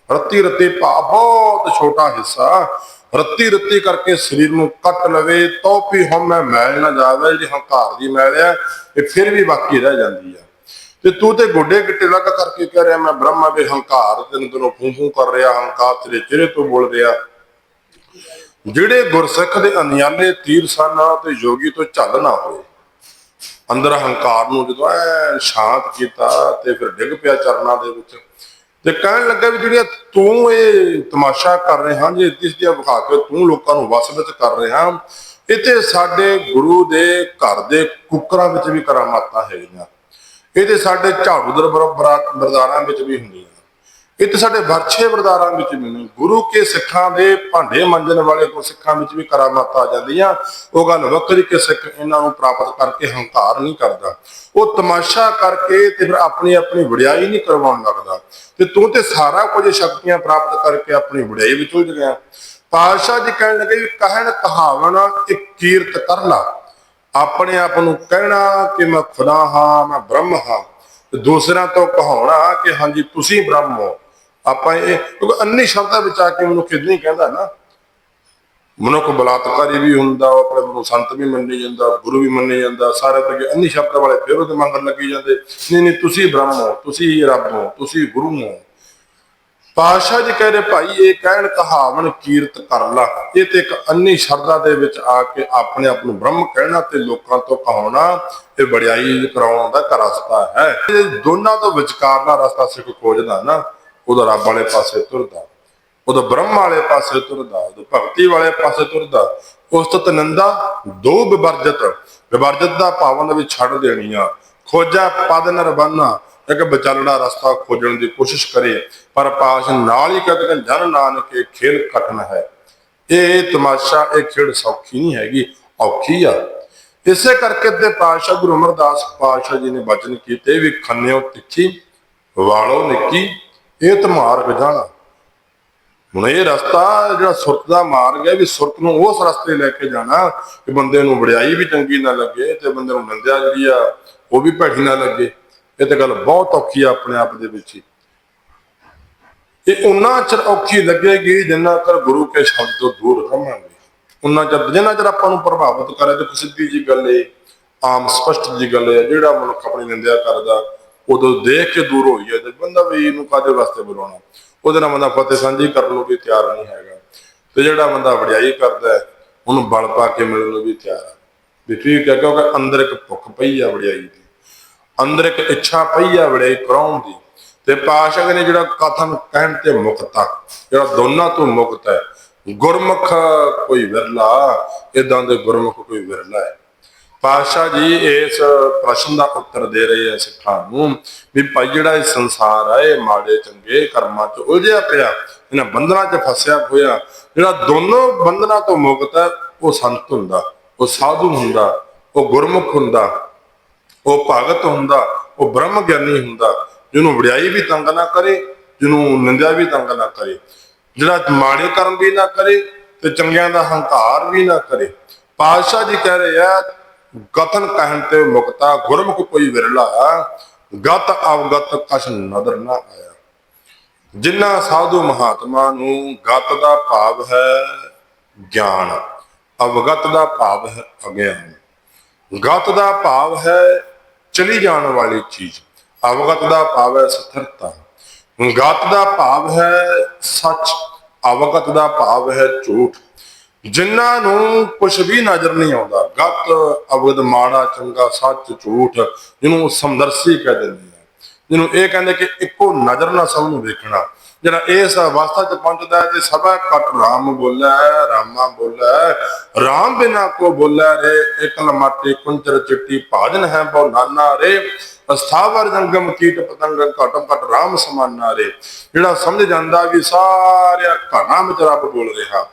ਰੱਤੀ ਰੱਤੀ ਭਾ ਬਹੁਤ ਛੋਟਾ ਹਿੱਸਾ। ਰੱਤੀ ਰੱਤੀ ਕਰਕੇ ਸਰੀਰ ਨੂੰ ਕੱਟ ਲਵੇ, ਤਾਂ ਵੀ ਹਉਮੈ ਮੈਲ ਨਾ ਜਾਵੇ ਜੇ ਹੰਕਾਰ ਦੀ ਮੈਲ ਹੈ ਇਹ ਫਿਰ ਵੀ ਬਾਕੀ ਰਹਿ ਜਾਂਦੀ ਹੈ ਤੇ ਤੂੰ ਤੇ ਗੋਡੇ ਗਿੱਟੇ ਲੱਗ ਕਰਕੇ ਕਹਿ ਰਿਹਾ, ਮੈਂ ਬ੍ਰਹਮਾ ਦੇ ਹੰਕਾਰ ਦਿਨ ਦਿਨੋਂ ਫੂੰ ਫੂੰ ਕਰ ਰਿਹਾ, ਹੰਕਾਰ ਤੇਰੇ ਚਿਹਰੇ ਤੋਂ ਬੋਲ ਰਿਹਾ। ਜਿਹੜੇ ਗੁਰਸਿੱਖ ਦੇ ਅਨਿਆਲੇ ਤੀਰ ਸਨ ਤੇ ਯੋਗੀ ਤੋਂ ਝੱਲ ਨਾ ਹੋਏ, ਅੰਦਰ ਹੰਕਾਰ ਨੂੰ ਜਦੋਂ ਐ ਸ਼ਾਂਤ ਕੀਤਾ ਤੇ ਫਿਰ ਡਿੱਗ ਪਿਆ ਚਰਨਾਂ ਦੇ ਵਿੱਚ, ਤੇ ਕਹਿਣ ਲੱਗਾ ਵੀ ਜਿਹੜੀਆਂ ਤੂੰ ਇਹ ਤਮਾਸ਼ਾ ਕਰ ਰਿਹਾ ਜੇ ਇਸ ਦੀਆਂ ਵਿਖਾ ਕੇ ਤੂੰ ਲੋਕਾਂ ਨੂੰ ਵਸ ਵਿੱਚ ਕਰ ਰਿਹਾ, ਇੱਥੇ ਸਾਡੇ ਗੁਰੂ ਦੇ ਘਰ ਦੇ ਕੁੱਕਰਾਂ ਵਿੱਚ ਵੀ ਕਰਾਮਾਤਾਂ ਹੈਗੀਆਂ ਇਹਦੇ ਸਾਡੇ ਝਾੜੂ ਬਰਦਾਰਾਂ ਵਿੱਚ ਵੀ ਹੁੰਦੀਆਂ। ਇਹ ਤੇ ਸਾਡੇ ਵਰਛੇ ਵਰਦਾਰਾਂ ਵਿੱਚ ਵੀ ਗੁਰੂ ਕੇ ਸਿੱਖਾਂ ਦੇ ਭਾਂਡੇ ਮੰਜਣ ਵਾਲੇ ਕੋ ਸਿੱਖਾਂ ਵਿੱਚ ਵੀ ਕਰਾਮਾਤਾਂ ਆ ਜਾਂਦੀਆਂ। ਉਹ ਗੱਲ ਵੱਖਰੀ ਕਿ ਸਿੱਖ ਇਹਨਾਂ ਨੂੰ ਪ੍ਰਾਪਤ ਕਰਕੇ ਹੰਕਾਰ ਨਹੀਂ ਕਰਦਾ। ਉਹ ਤਮਾਸ਼ਾ ਕਰਕੇ ਤੇ ਫਿਰ ਆਪਣੀ ਆਪਣੀ ਵਡਿਆਈ ਨਹੀਂ ਕਰਵਾਉਣ ਲੱਗਦਾ। ਤੇ ਤੂੰ ਤੇ ਸਾਰਾ ਕੁਝ ਸ਼ਕਤੀਆਂ ਪ੍ਰਾਪਤ ਕਰਕੇ ਆਪਣੀ ਵਡਿਆਈ ਵਿੱਚ ਉਲਝ ਗਿਆ ਪਾਤਸ਼ਾਹ ਜੀ ਕਹਿਣ ਲੱਗੇ ਵੀ ਕਹਿਣ ਕਹਾਵਣ ਇੱਕ ਕੀਰਤ ਕਰਨਾ ਆਪਣੇ ਆਪ ਨੂੰ ਕਹਿਣਾ ਕਿ ਮੈਂ ਖੁਦਾ ਹਾਂ, ਮੈਂ ਬ੍ਰਹਮ ਹਾਂ। ਤੇ ਦੂਸਰਿਆਂ ਤੋਂ ਕਹਾਉਣਾ ਕਿ ਹਾਂਜੀ, ਤੁਸੀਂ ਬ੍ਰਹਮ ਹੋ। ਆਪਾਂ ਇਹ, ਕਿਉਂਕਿ ਅੰਨੀ ਸ਼ਬਦਾਂ ਵਿੱਚ ਆ ਕੇ ਮਨੁੱਖ ਇਦਾਂ ਹੀ ਕਹਿੰਦਾ ਨਾ। ਮਨੁੱਖ ਬਲਾਤਕਾਰੀ ਵੀ ਹੁੰਦਾ, ਉਹ ਆਪਣੇ ਨੂੰ ਸੰਤ ਵੀ ਮੰਨੇ ਜਾਂਦਾ, ਗੁਰੂ ਵੀ ਮੰਨੇ ਜਾਂਦਾ, ਸਾਰੇ ਵਰਗੇ ਅੰਨੀ ਸ਼ਬਦਾਂ ਵਾਲੇ ਫਿਰ ਉਹਦੇ ਮੰਗਣ ਲੱਗੀ ਜਾਂਦੇ। ਨਹੀਂ ਨਹੀਂ, ਤੁਸੀਂ ਬ੍ਰਹਮ ਹੋ, ਤੁਸੀਂ ਰੱਬ ਹੋ, ਤੁਸੀਂ ਗੁਰੂ ਹੋ। ਪਾਸ਼ਾ ਜੀ ਕਹਿ ਰਹੇ, ਭਾਈ, ਇਹ ਕਹਿਣ ਕਹਾਵਣ ਕੀਰਤ ਕਰ ਲਾ। ਇਹ ਤੇ ਇੱਕ ਅੰਨੀ ਸ਼ਰਧਾ ਦੇ ਵਿੱਚ ਆ ਕੇ ਆਪਣੇ ਆਪ ਨੂੰ ਬ੍ਰਹਮ ਕਹਿਣਾ ਤੇ ਲੋਕਾਂ ਤੋਂ ਕਹਾਉਣਾ, ਇਹ ਵਡਿਆਈ ਕਰਾਉਣ ਦਾ ਰਸਤਾ ਹੈ। ਇਹ ਦੋਨਾਂ ਤੋਂ ਵਿਚਕਾਰਲਾ ਰਸਤਾ ਸਿੱਖ ਖੋਜਦਾ ਨਾ। ਉਹਦਾ ਰੱਬ ਵਾਲੇ ਪਾਸੇ ਤੁਰਦਾ, ਉਹਦਾ ਬ੍ਰਹਮ ਵਾਲੇ ਪਾਸੇ ਤੁਰਦਾ, ਉਹਦਾ ਭਗਤੀ ਵਾਲੇ ਪਾਸੇ ਤੁਰਦਾ, ਉਸ ਤੋਂ ਤਨੰਦਾ ਦੋ ਵਿਵਰਜਤ ਵਿਵਰਜਤ ਦਾ ਪਾਵਨ ਵੀ ਛੱਡ ਦੇਣੀਆਂ ਖੋਜਾ ਪਦ ਨਰਬੰਨਾ ਇੱਕ ਵਿਚਲੜਾ ਰਸਤਾ ਖੋਜਣ ਦੀ ਕੋਸ਼ਿਸ਼ ਕਰੇ, ਪਰ ਪਾਸ਼ ਨਾਲ ਹੀ ਕਦੇ ਜਨ ਨਾਨਕ ਇਹ ਖੇਲ ਕਠਨ ਹੈ। ਇਹ ਤਮਾਸ਼ਾ, ਇਹ ਖੇਡ ਸੌਖੀ ਨਹੀਂ ਹੈਗੀ, ਔਖੀ ਆ। ਇਸੇ ਕਰਕੇ ਤੇ ਪਾਤਸ਼ਾਹ ਗੁਰੂ ਅਮਰਦਾਸ ਪਾਤਸ਼ਾਹ ਜੀ ਨੇ ਬਚਨ ਕੀਤੇ ਵੀ ਖੰਨਿਓ ਤਿੱਖੀ, ਵਾਲੋ ਨਿੱਕੀ ਇਹ ਤਾਂ ਮਾਰਗ ਜਾਣਾ। ਹੁਣ ਇਹ ਰਸਤਾ ਜਿਹੜਾ ਸੁਰਤ ਦਾ ਮਾਰਗ ਹੈ ਵੀ ਸੁਰਤ ਨੂੰ ਉਸ ਰਸਤੇ ਲੈ ਕੇ ਜਾਣਾ ਕਿ ਬੰਦੇ ਨੂੰ ਵਡਿਆਈ ਵੀ ਚੰਗੀ ਨਾ ਲੱਗੇ ਤੇ ਬੰਦੇ ਨੂੰ ਨਿੰਦਿਆ ਜਿਹੜੀ ਆ ਉਹ ਵੀ ਭੈੜੀ ਨਾ ਲੱਗੇ। ਇਹ ਤਾਂ ਗੱਲ ਬਹੁਤ ਔਖੀ ਆ ਆਪਣੇ ਆਪ ਦੇ ਵਿੱਚ ਹੀ। ਇਹ ਉਹਨਾਂ ਚਿਰ ਔਖੀ ਲੱਗੇਗੀ ਜਿੰਨਾ ਚਿਰ ਗੁਰੂ ਕੇ ਸ਼ਬਦ ਤੋਂ ਦੂਰ ਰਹਾਂਗੇ। ਉਹਨਾਂ ਚਿਰ, ਜਿੰਨਾ ਚਿਰ ਆਪਾਂ ਨੂੰ ਪ੍ਰਭਾਵਿਤ ਕਰੇ ਤੇ ਸਿੱਧੀ ਜੀ ਗੱਲ ਏ ਆਮ ਸਪਸ਼ਟ ਜੀ ਗੱਲ ਏ ਜਿਹੜਾ ਮਨੁੱਖ ਆਪਣੀ ਨਿੰਦਿਆ ਕਰਦਾ ਉਦੋਂ ਦੇਖ ਕੇ ਦੂਰ ਹੋਈ ਹੈ ਤੇ ਬੰਦਾ ਵੀ ਇਹਨੂੰ ਕਾਦੇ ਵਾਸਤੇ ਬੁਲਾਉਣਾ? ਉਹਦੇ ਨਾਲ ਬੰਦਾ ਫਤਿਹ ਸਾਂਝੀ ਕਰਨ ਨੂੰ ਵੀ ਤਿਆਰ ਨਹੀਂ ਹੈਗਾ। ਤੇ ਜਿਹੜਾ ਬੰਦਾ ਵਡਿਆਈ ਕਰਦਾ ਹੈ, ਉਹਨੂੰ ਬਲ ਪਾ ਕੇ ਮਿਲਣ ਨੂੰ ਵੀ ਤਿਆਰ ਹੈ ਵੀ ਠੀਕ ਹੈ ਕਿਉਂਕਿ ਅੰਦਰ ਇੱਕ ਭੁੱਖ ਪਈ ਆ ਵਡਿਆਈ ਦੀ। ਅੰਦਰ ਇੱਕ ਇੱਛਾ ਪਈ ਆ ਵਡਿਆਈ ਕਰਾਉਣ ਦੀ। ਤੇ ਪਾਸ਼ਕ ਨੇ ਜਿਹੜਾ ਕਥਨ ਕਹਿਣ ਤੇ ਮੁਕਤਾ ਜਿਹੜਾ ਦੋਨਾਂ ਤੋਂ ਮੁਕਤ ਹੈ ਗੁਰਮੁਖ ਕੋਈ ਵਿਰਲਾ ਇਦਾਂ ਦੇ ਗੁਰਮੁਖ ਕੋਈ ਵਿਰਲਾ ਹੈ। ਪਾਤਸ਼ਾਹ ਜੀ, ਇਸ ਪ੍ਰਸ਼ਨ ਦਾ ਉੱਤਰ ਦੇ ਰਹੇ ਆ ਸਿੱਖਾਂ ਨੂੰ ਵੀ ਭਾਈ ਜਿਹੜਾ ਇਹ ਸੰਸਾਰ ਹੈ ਇਹ ਮਾੜੇ, ਚੰਗੇ ਕਰਮਾਂ 'ਚ ਉਲਝਿਆ ਪਿਆ, ਇਹਨਾਂ ਬੰਧਨਾਂ 'ਚ ਫਸਿਆ ਹੋਇਆ, ਜਿਹੜਾ ਦੋਨੋਂ ਬੰਧਨਾਂ ਤੋਂ ਮੁਕਤ ਹੈ ਉਹ ਸੰਤ ਹੁੰਦਾ, ਉਹ ਸਾਧੂ ਹੁੰਦਾ, ਉਹ ਗੁਰਮੁਖ ਹੁੰਦਾ, ਉਹ ਭਗਤ ਹੁੰਦਾ, ਉਹ ਬ੍ਰਹਮ ਗਿਆਨੀ ਹੁੰਦਾ, ਜਿਹਨੂੰ ਵਡਿਆਈ ਵੀ ਤੰਗ ਨਾ ਕਰੇ, ਜਿਹਨੂੰ ਨਿੰਦਿਆ ਵੀ ਤੰਗ ਨਾ ਕਰੇ, ਜਿਹੜਾ ਮਾੜੇ ਕਰਮ ਵੀ ਨਾ ਕਰੇ ਤੇ ਚੰਗਿਆਂ ਦਾ ਹੰਕਾਰ ਵੀ ਨਾ ਕਰੇ। ਪਾਤਸ਼ਾਹ ਜੀ ਕਹਿ ਰਹੇ ਆ ਕਥਨ ਕਹਿਣ ਤੇ ਮੁਕਤਾ ਗੁਰਮੁਖ ਕੋਈ ਵਿਰਲਾ, ਗਤ ਅਵਗਤ ਕਛ ਨਦਰ ਨਾ ਆਇਆ। ਜਿਨ੍ਹਾਂ ਸਾਧੂ ਮਹਾਤਮਾ ਨੂੰ ਗਤ ਦਾ ਭਾਵ ਹੈ ਗਿਆਨ, ਅਵਗਤ ਦਾ ਭਾਵ ਹੈ ਅਗਿਆਨ। ਗਤ ਦਾ ਭਾਵ ਹੈ ਚਲੀ ਜਾਣ ਵਾਲੀ ਚੀਜ਼, ਅਵਗਤ ਦਾ ਭਾਵ ਹੈ ਸਥਿਰਤਾ। ਗਤ ਦਾ ਭਾਵ ਹੈ ਸੱਚ, ਅਵਗਤ ਦਾ ਭਾਵ ਹੈ ਝੂਠ। ਜਿਨ੍ਹਾਂ ਨੂੰ ਕੁਝ ਵੀ ਨਜ਼ਰ ਨਹੀਂ ਆਉਂਦਾ, ਗਲਤ ਅਵਗਤ ਮਾੜਾ, ਚੰਗਾ, ਸੱਚ, ਝੂਠ, ਜਿਹਨੂੰ ਸਮਦਰਸੀ ਕਹਿ ਦਿੰਦੇ ਆ। ਜਿਹਨੂੰ ਇਹ ਕਹਿੰਦੇ ਕਿ ਇੱਕੋ ਨਜ਼ਰ ਨਾਲ ਸਭ ਨੂੰ ਵੇਖਣਾ। ਜਿਹੜਾ ਇਸ ਅਵਸਥਾ 'ਚ ਪਹੁੰਚਦਾ ਹੈ, ਤੇ ਸਭਾ ਕਟ ਰਾਮ ਬੋਲੇ, ਰਾਮਾ ਬੋਲੇ, ਰਾਮ ਬਿਨਾ ਕੋ ਬੋਲੇ ਰੇ, ਇਕਲ ਮਾਟੇ ਕੁੰਚਰ ਚਿੱਟੀ ਭਾਜਨ ਹੈ ਬਹੁ ਨਾਨਾ ਰੇ, ਅਸਥਾਵਰ ਜੰਗਮ ਕੀਟ ਪਤੰਗ ਘਟਮ ਘਟ ਰਾਮ ਸਮਾਨਾ ਰੇ। ਜਿਹੜਾ ਸਮਝ ਜਾਂਦਾ ਵੀ ਸਾਰਿਆ ਘਾਣਾ ਵਿੱਚ ਰੱਬ ਬੋਲ ਰਿਹਾ।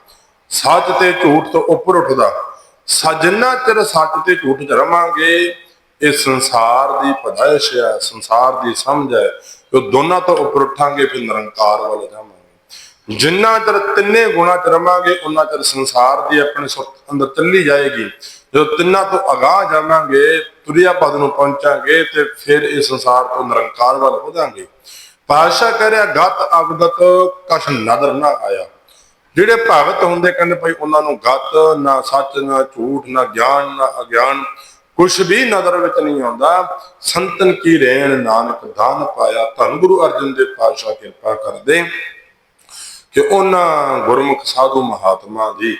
ਸੱਚ ਤੇ ਝੂਠ ਤੋਂ ਉੱਪਰ ਉੱਠਦਾ। ਸਜਣਾ ਚਿਰ ਸੱਚ ਤੇ ਝੂਠ ਚ ਰਵਾਂਗੇ, ਇਹ ਸੰਸਾਰ ਦੀ ਪਦਾਇਸ਼ ਹੈ, ਸੰਸਾਰ ਦੀ ਸਮਝ ਹੈ। ਉਹ ਦੋਨਾਂ ਤੋਂ ਉੱਪਰ ਉੱਠਾਂਗੇ, ਫਿਰ ਨਿਰੰਕਾਰ ਵੱਲ ਜਾਵਾਂਗੇ। ਜਿੰਨਾ ਚਿਰ ਤਿੰਨੇ ਗੁਣਾ ਚ ਰਵਾਂਗੇ ਉਹਨਾਂ ਚਿਰ ਸੰਸਾਰ ਦੀ ਆਪਣੇ ਸੁਰਤ ਅੰਦਰ ਚੱਲੀ ਜਾਏਗੀ। ਜਦੋਂ ਤਿੰਨਾਂ ਤੋਂ ਅਗਾਹ ਜਾਵਾਂਗੇ, ਤੁਰਿਆ ਪਦ ਨੂੰ ਪਹੁੰਚਾਂਗੇ, ਤੇ ਫਿਰ ਇਸ ਸੰਸਾਰ ਤੋਂ ਨਿਰੰਕਾਰ ਵੱਲ ਵਧਾਂਗੇ। ਪਾਤਸ਼ਾਹ ਕਹਿ ਰਿਹਾ, ਗਤ ਅਵਗਤ, ਕਛ ਨਦਰ ਨਾ ਆਇਆ। ਜਿਹੜੇ ਭਗਤ ਹੁੰਦੇ ਕਹਿੰਦੇ ਭਾਈ ਉਹਨਾਂ ਨੂੰ ਗੱਤ ਨਾ ਸੱਚ, ਨਾ ਝੂਠ, ਨਾ ਗਿਆਨ, ਨਾ ਅਗਿਆਨ, ਕੁਛ ਵੀ ਨਜ਼ਰ ਵਿੱਚ ਨਹੀਂ ਆਉਂਦਾ। ਸੰਤਨ ਕੀ ਰੇਣ ਨਾਨਕ ਦਾਨ ਪਾਇਆ, ਧੰਨ ਗੁਰੂ ਅਰਜਨ ਦੇਵ ਪਾਤਸ਼ਾਹ ਕਿਰਪਾ ਕਰਦੇ ਕਿ ਉਹਨਾਂ ਗੁਰਮੁਖ ਸਾਧੂ ਮਹਾਤਮਾ ਜੀ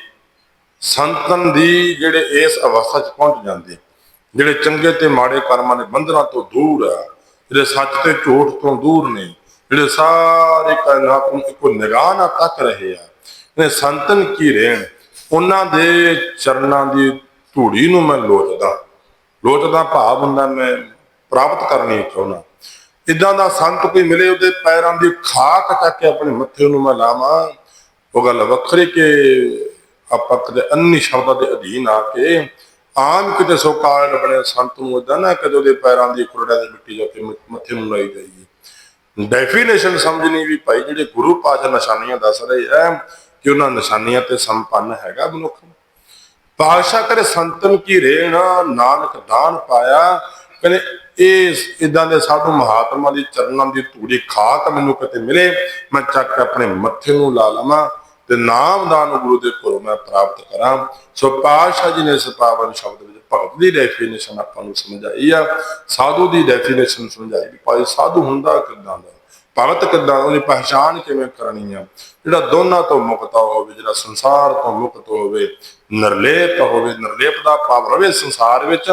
ਸੰਤਨ ਦੀ ਜਿਹੜੇ ਇਸ ਅਵਸਥਾ 'ਚ ਪਹੁੰਚ ਜਾਂਦੇ, ਜਿਹੜੇ ਚੰਗੇ ਤੇ ਮਾੜੇ ਕਰਮਾਂ ਦੇ ਬੰਧਨਾਂ ਤੋਂ ਦੂਰ ਆ, ਜਿਹੜੇ ਸੱਚ ਤੇ ਝੂਠ ਤੋਂ ਦੂਰ ਨੇ, ਜਿਹੜੇ ਸਾਰੇ ਕਾਇਨਾਤ ਨੂੰ ਇੱਕੋ ਨਿਗਾਹ ਨਾਲ ਤੱਕ ਰਹੇ ਆ। ਨੇ ਸੰਤਨ ਕੀ ਰਹਿਣ? ਉਹਨਾਂ ਦੇ ਚਰਨਾਂ ਦੀ ਧੂੜੀ ਨੂੰ ਮੈਂ ਲੋਚਦਾ। ਲੋਚਦਾ ਭਾਵ ਹੁੰਦਾ ਮੈਂ ਪ੍ਰਾਪਤ ਕਰਨੀ ਚਾਹੁੰਦਾ। ਇਦਾਂ ਦਾ ਸੰਤ ਕੋਈ ਮਿਲੇ ਉਹਦੇ ਪੈਰਾਂ ਦੀ ਖਾਕ ਚੱਕ ਕੇ ਆਪਣੇ ਮੱਥੇ ਨੂੰ ਮੈਂ ਲਾਵਾਂ। ਉਹ ਗੱਲ ਵੱਖਰੀ ਕਿ ਆਪਾਂ ਕਦੇ ਅੰਨੀ ਸ਼ਬਦਾਂ ਦੇ ਅਧੀਨ ਆ ਕੇ ਆਮ ਕਿਤੇ ਸੋ ਕਾਲ ਬਣੇ ਸੰਤ ਨੂੰ ਇਦਾਂ ਨਾ ਕਦੇ ਉਹਦੇ ਪੈਰਾਂ ਦੀ ਖੁਰੜਾ ਦੀ ਮਿੱਟੀ ਜਾ ਕੇ ਮੱਥੇ ਨੂੰ ਲਾਈ ਜਾਈਏ। ਡੈਫੀਨੇਸ਼ਨ ਸਮਝਣੀ ਵੀ ਭਾਈ ਜਿਹੜੇ ਗੁਰੂ ਪਾਤਸ਼ਾਹ ਨਿਸ਼ਾਨੀਆਂ ਦੱਸ ਰਹੇ ਆ ਕਿ ਉਹਨਾਂ ਨਿਸ਼ਾਨੀਆਂ ਤੇ ਸੰਪੰਨ ਹੈਗਾ ਮਨੁੱਖ। ਪਾਸ਼ਾ ਕਰੇ ਸੰਤਨ ਕੀ ਰੇਣਾ, ਨਾਨਕ ਦਾਨ ਪਾਇਆ। ਕਹਿੰਦੇ ਇਹ ਇਦਾਂ ਦੇ ਸਾਧੂ ਮਹਾਤਮਾ ਦੀ ਚਰਨਾਂ ਦੀ ਧੂੜੀ ਖਾਕ ਮੈਨੂੰ ਕਿਤੇ ਮਿਲੇ, ਮੈਂ ਚੱਕ ਆਪਣੇ ਮੱਥੇ ਨੂੰ ਲਾ ਲਵਾਂ ਤੇ ਨਾਮ ਦਾਨ ਗੁਰੂ ਦੇ ਕੋਲੋਂ ਮੈਂ ਪ੍ਰਾਪਤ ਕਰਾਂ। ਸੋ ਪਾਸ਼ਾ ਜੀ ਨੇ ਇਸ ਪਾਵਨ ਸ਼ਬਦ ਵਿੱਚ ਭਗਤ ਦੀ ਡੈਫੀਨੇਸ਼ਨ ਆਪਾਂ ਨੂੰ ਸਮਝਾਈ ਆ, ਸਾਧੂ ਦੀ ਡੈਫੀਨੇਸ਼ਨ ਸਮਝਾਈ ਵੀ ਭਾਈ ਸਾਧੂ ਹੁੰਦਾ ਕਿੱਦਾਂ ਦਾ? ਭਗਤ ਕਿੱਦਾਂ ਉਹਦੀ ਪਹਿਚਾਣ ਕਿਵੇਂ ਕਰਨੀ ਆ? ਜਿਹੜਾ ਦੋਨਾਂ ਤੋਂ ਮੁਕਤ ਹੋਵੇ, ਜਿਹੜਾ ਸੰਸਾਰ ਤੋਂ ਮੁਕਤ ਹੋਵੇ, ਨਿਰਲੇਪ ਹੋਵੇ, ਨਿਰਲੇਪ ਦਾ ਭਾਵ ਰਵੇ ਸੰਸਾਰ ਵਿੱਚ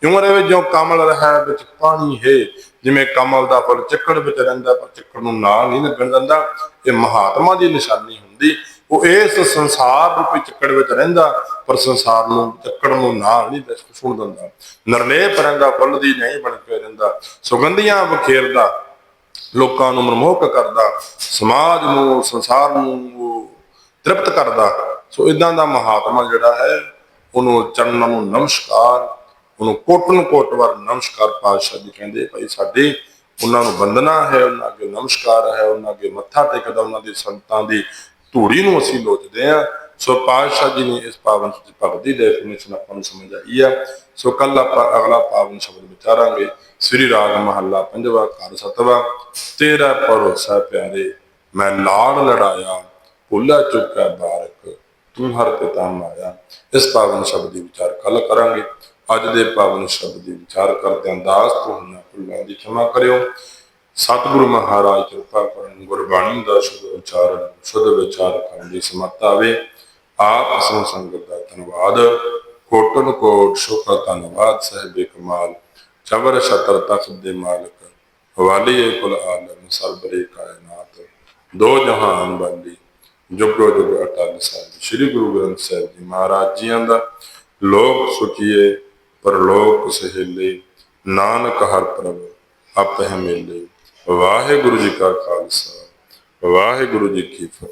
ਕਿਉਂ ਰਵੇ ਜਿਉ ਕਮਲ ਰਹਿ ਵਿੱਚ ਪਾਣੀ ਹੈ। ਜਿਵੇਂ ਕਮਲ ਦਾ ਫੁੱਲ ਚੱਕੜ ਵਿੱਚ ਰਹਿੰਦਾ, ਪਰ ਚੱਕੜ ਨੂੰ ਨਾਲ ਨਹੀਂ ਲੱਗਣ ਦਿੰਦਾ। ਇਹ ਮਹਾਤਮਾ ਦੀ ਨਿਸ਼ਾਨੀ ਹੁੰਦੀ। ਉਹ ਇਸ ਸੰਸਾਰ ਰੂਪੀ ਚੱਕੜ ਵਿੱਚ ਰਹਿੰਦਾ, ਪਰ ਸੰਸਾਰ ਨੂੰ, ਚੱਕੜ ਨੂੰ ਨਾਲ ਨਹੀਂ ਸੁਣ ਦਿੰਦਾ। ਨਿਰਲੇਪ ਰਹਿੰਦਾ ਫੁੱਲ ਦੀ ਨਹੀਂ ਬਣ ਕੇ ਰਹਿੰਦਾ। ਸੁਗੰਧੀਆਂ ਬਖੇਰਦਾ ਲੋਕਾਂ ਨੂੰ ਮਨਮੋਹਕ ਕਰਦਾ, ਸਮਾਜ ਨੂੰ, ਸੰਸਾਰ ਨੂੰ ਤ੍ਰਿਪਤ ਕਰਦਾ। ਸੋ ਇਦਾਂ ਦਾ ਮਹਾਤਮਾ ਜਿਹੜਾ ਹੈ, ਉਹਨੂੰ ਚਰਨਾਂ ਨੂੰ ਨਮਸਕਾਰ, ਉਹਨੂੰ ਕੋਟਨ ਕੋਟ ਵਾਰ ਨਮਸਕਾਰ ਪਾਤਸ਼ਾਹ ਜੀ ਕਹਿੰਦੇ ਭਾਈ ਸਾਡੇ ਉਹਨਾਂ ਨੂੰ ਵੰਦਨਾ ਹੈ, ਉਹਨਾਂ ਅੱਗੇ ਨਮਸਕਾਰ ਹੈ, ਉਹਨਾਂ ਅੱਗੇ ਮੱਥਾ ਟੇਕਦਾ, ਉਹਨਾਂ ਦੇ ਸੰਤਾਂ ਦੀ ਧੂੜੀ ਨੂੰ ਅਸੀਂ ਲੋਚਦੇ ਆ ਸੋ ਪਾਤਸ਼ਾਹ ਜੀ ਨੇ ਇਸ ਪਾਵਨ ਸੱਚ ਭਗਤ ਦੀ ਡੈਫੀਨੇਸ਼ਨ ਆਪਾਂ ਨੂੰ ਸਮਝ ਆਈ ਆ ਸੋ ਕੱਲ ਆਪਾਂ ਅਗਲਾ ਪਾਵਨ ਸ਼ਬਦ ਵਿਚਾਰਾਂਗੇ ਸ੍ਰੀ ਰਾਗ ਮਹੱਲਾ ਪੰਜਵਾ ਘਰ ਸਤਵਾ ਤੇਰਾ ਭਰੋਸਾ ਪਿਆਰੇ ਮੈਂ ਲਾੜ ਲੜਾਇਆ ਭੁੱਲਾ ਚੁੱਕਾ ਬਾਰਕ ਤੂੰ ਹਰ ਪਿਤਾ ਮਾਇਆ ਇਸ ਪਾਵਨ ਸ਼ਬਦ ਦੀ ਵਿਚਾਰ ਕੱਲ ਕਰਾਂਗੇ ਅੱਜ ਦੇ ਪਾਵਨ ਸ਼ਬਦ ਦੀ ਵਿਚਾਰ ਕਰਦੇ ਅੰਦਾਜ਼ ਤੋਂ ਭੁੱਲਾਂ ਦੀ ਖਿਮਾ ਕਰਿਓ ਸਤਿਗੁਰੂ ਮਹਾਰਾਜ ਕਿਰਪਾ ਕਰਨ ਗੁਰਬਾਣੀ ਦਾ ਸ਼ੁੱਧ ਉਚਾਰਨ ਸ਼ੁੱਧ ਵਿਚਾਰ ਕਰਨ ਦੀ ਸਮਰੱਥਾ ਆਵੇ ਆਪ ਸੰਗ ਸੰਗਤ ਦਾ ਧੰਨਵਾਦ। ਕੋਟਨ ਕੋਟ ਸ਼ੁਕਰ ਧੰਨਵਾਦ, ਸਾਹਿਬੇ ਕਮਾਲ। ਚਬਰ ਛਤਰ ਤਖਤ ਦੇ ਮਾਲਕ ਹਵਾਲੀ ਕੁਲ ਆਲਮ, ਸਰਬਰੇ ਕਾਇਨਾਤ। ਦੋ ਜਹਾਨ ਵਾਲੀ ਜੁਗੋ ਜੁਗ ਅਟਲ ਸਾਹਿਬ। ਸ੍ਰੀ ਗੁਰੂ ਗ੍ਰੰਥ ਸਾਹਿਬ ਜੀ ਮਹਾਰਾਜ ਜੀਆਂ ਦਾ ਲੋਕ ਸੁਚੀਏ ਪਰਲੋਕ ਸਹੇਲੇ, ਨਾਨਕ ਹਰ ਪ੍ਰਭ ਆਪਹਿ ਮੇਲੇ ਵਾਹਿਗੁਰੂ ਜੀ ਕਾ ਖਾਲਸਾ, ਵਾਹਿਗੁਰੂ ਜੀ ਕੀ ਫਤਿਹ।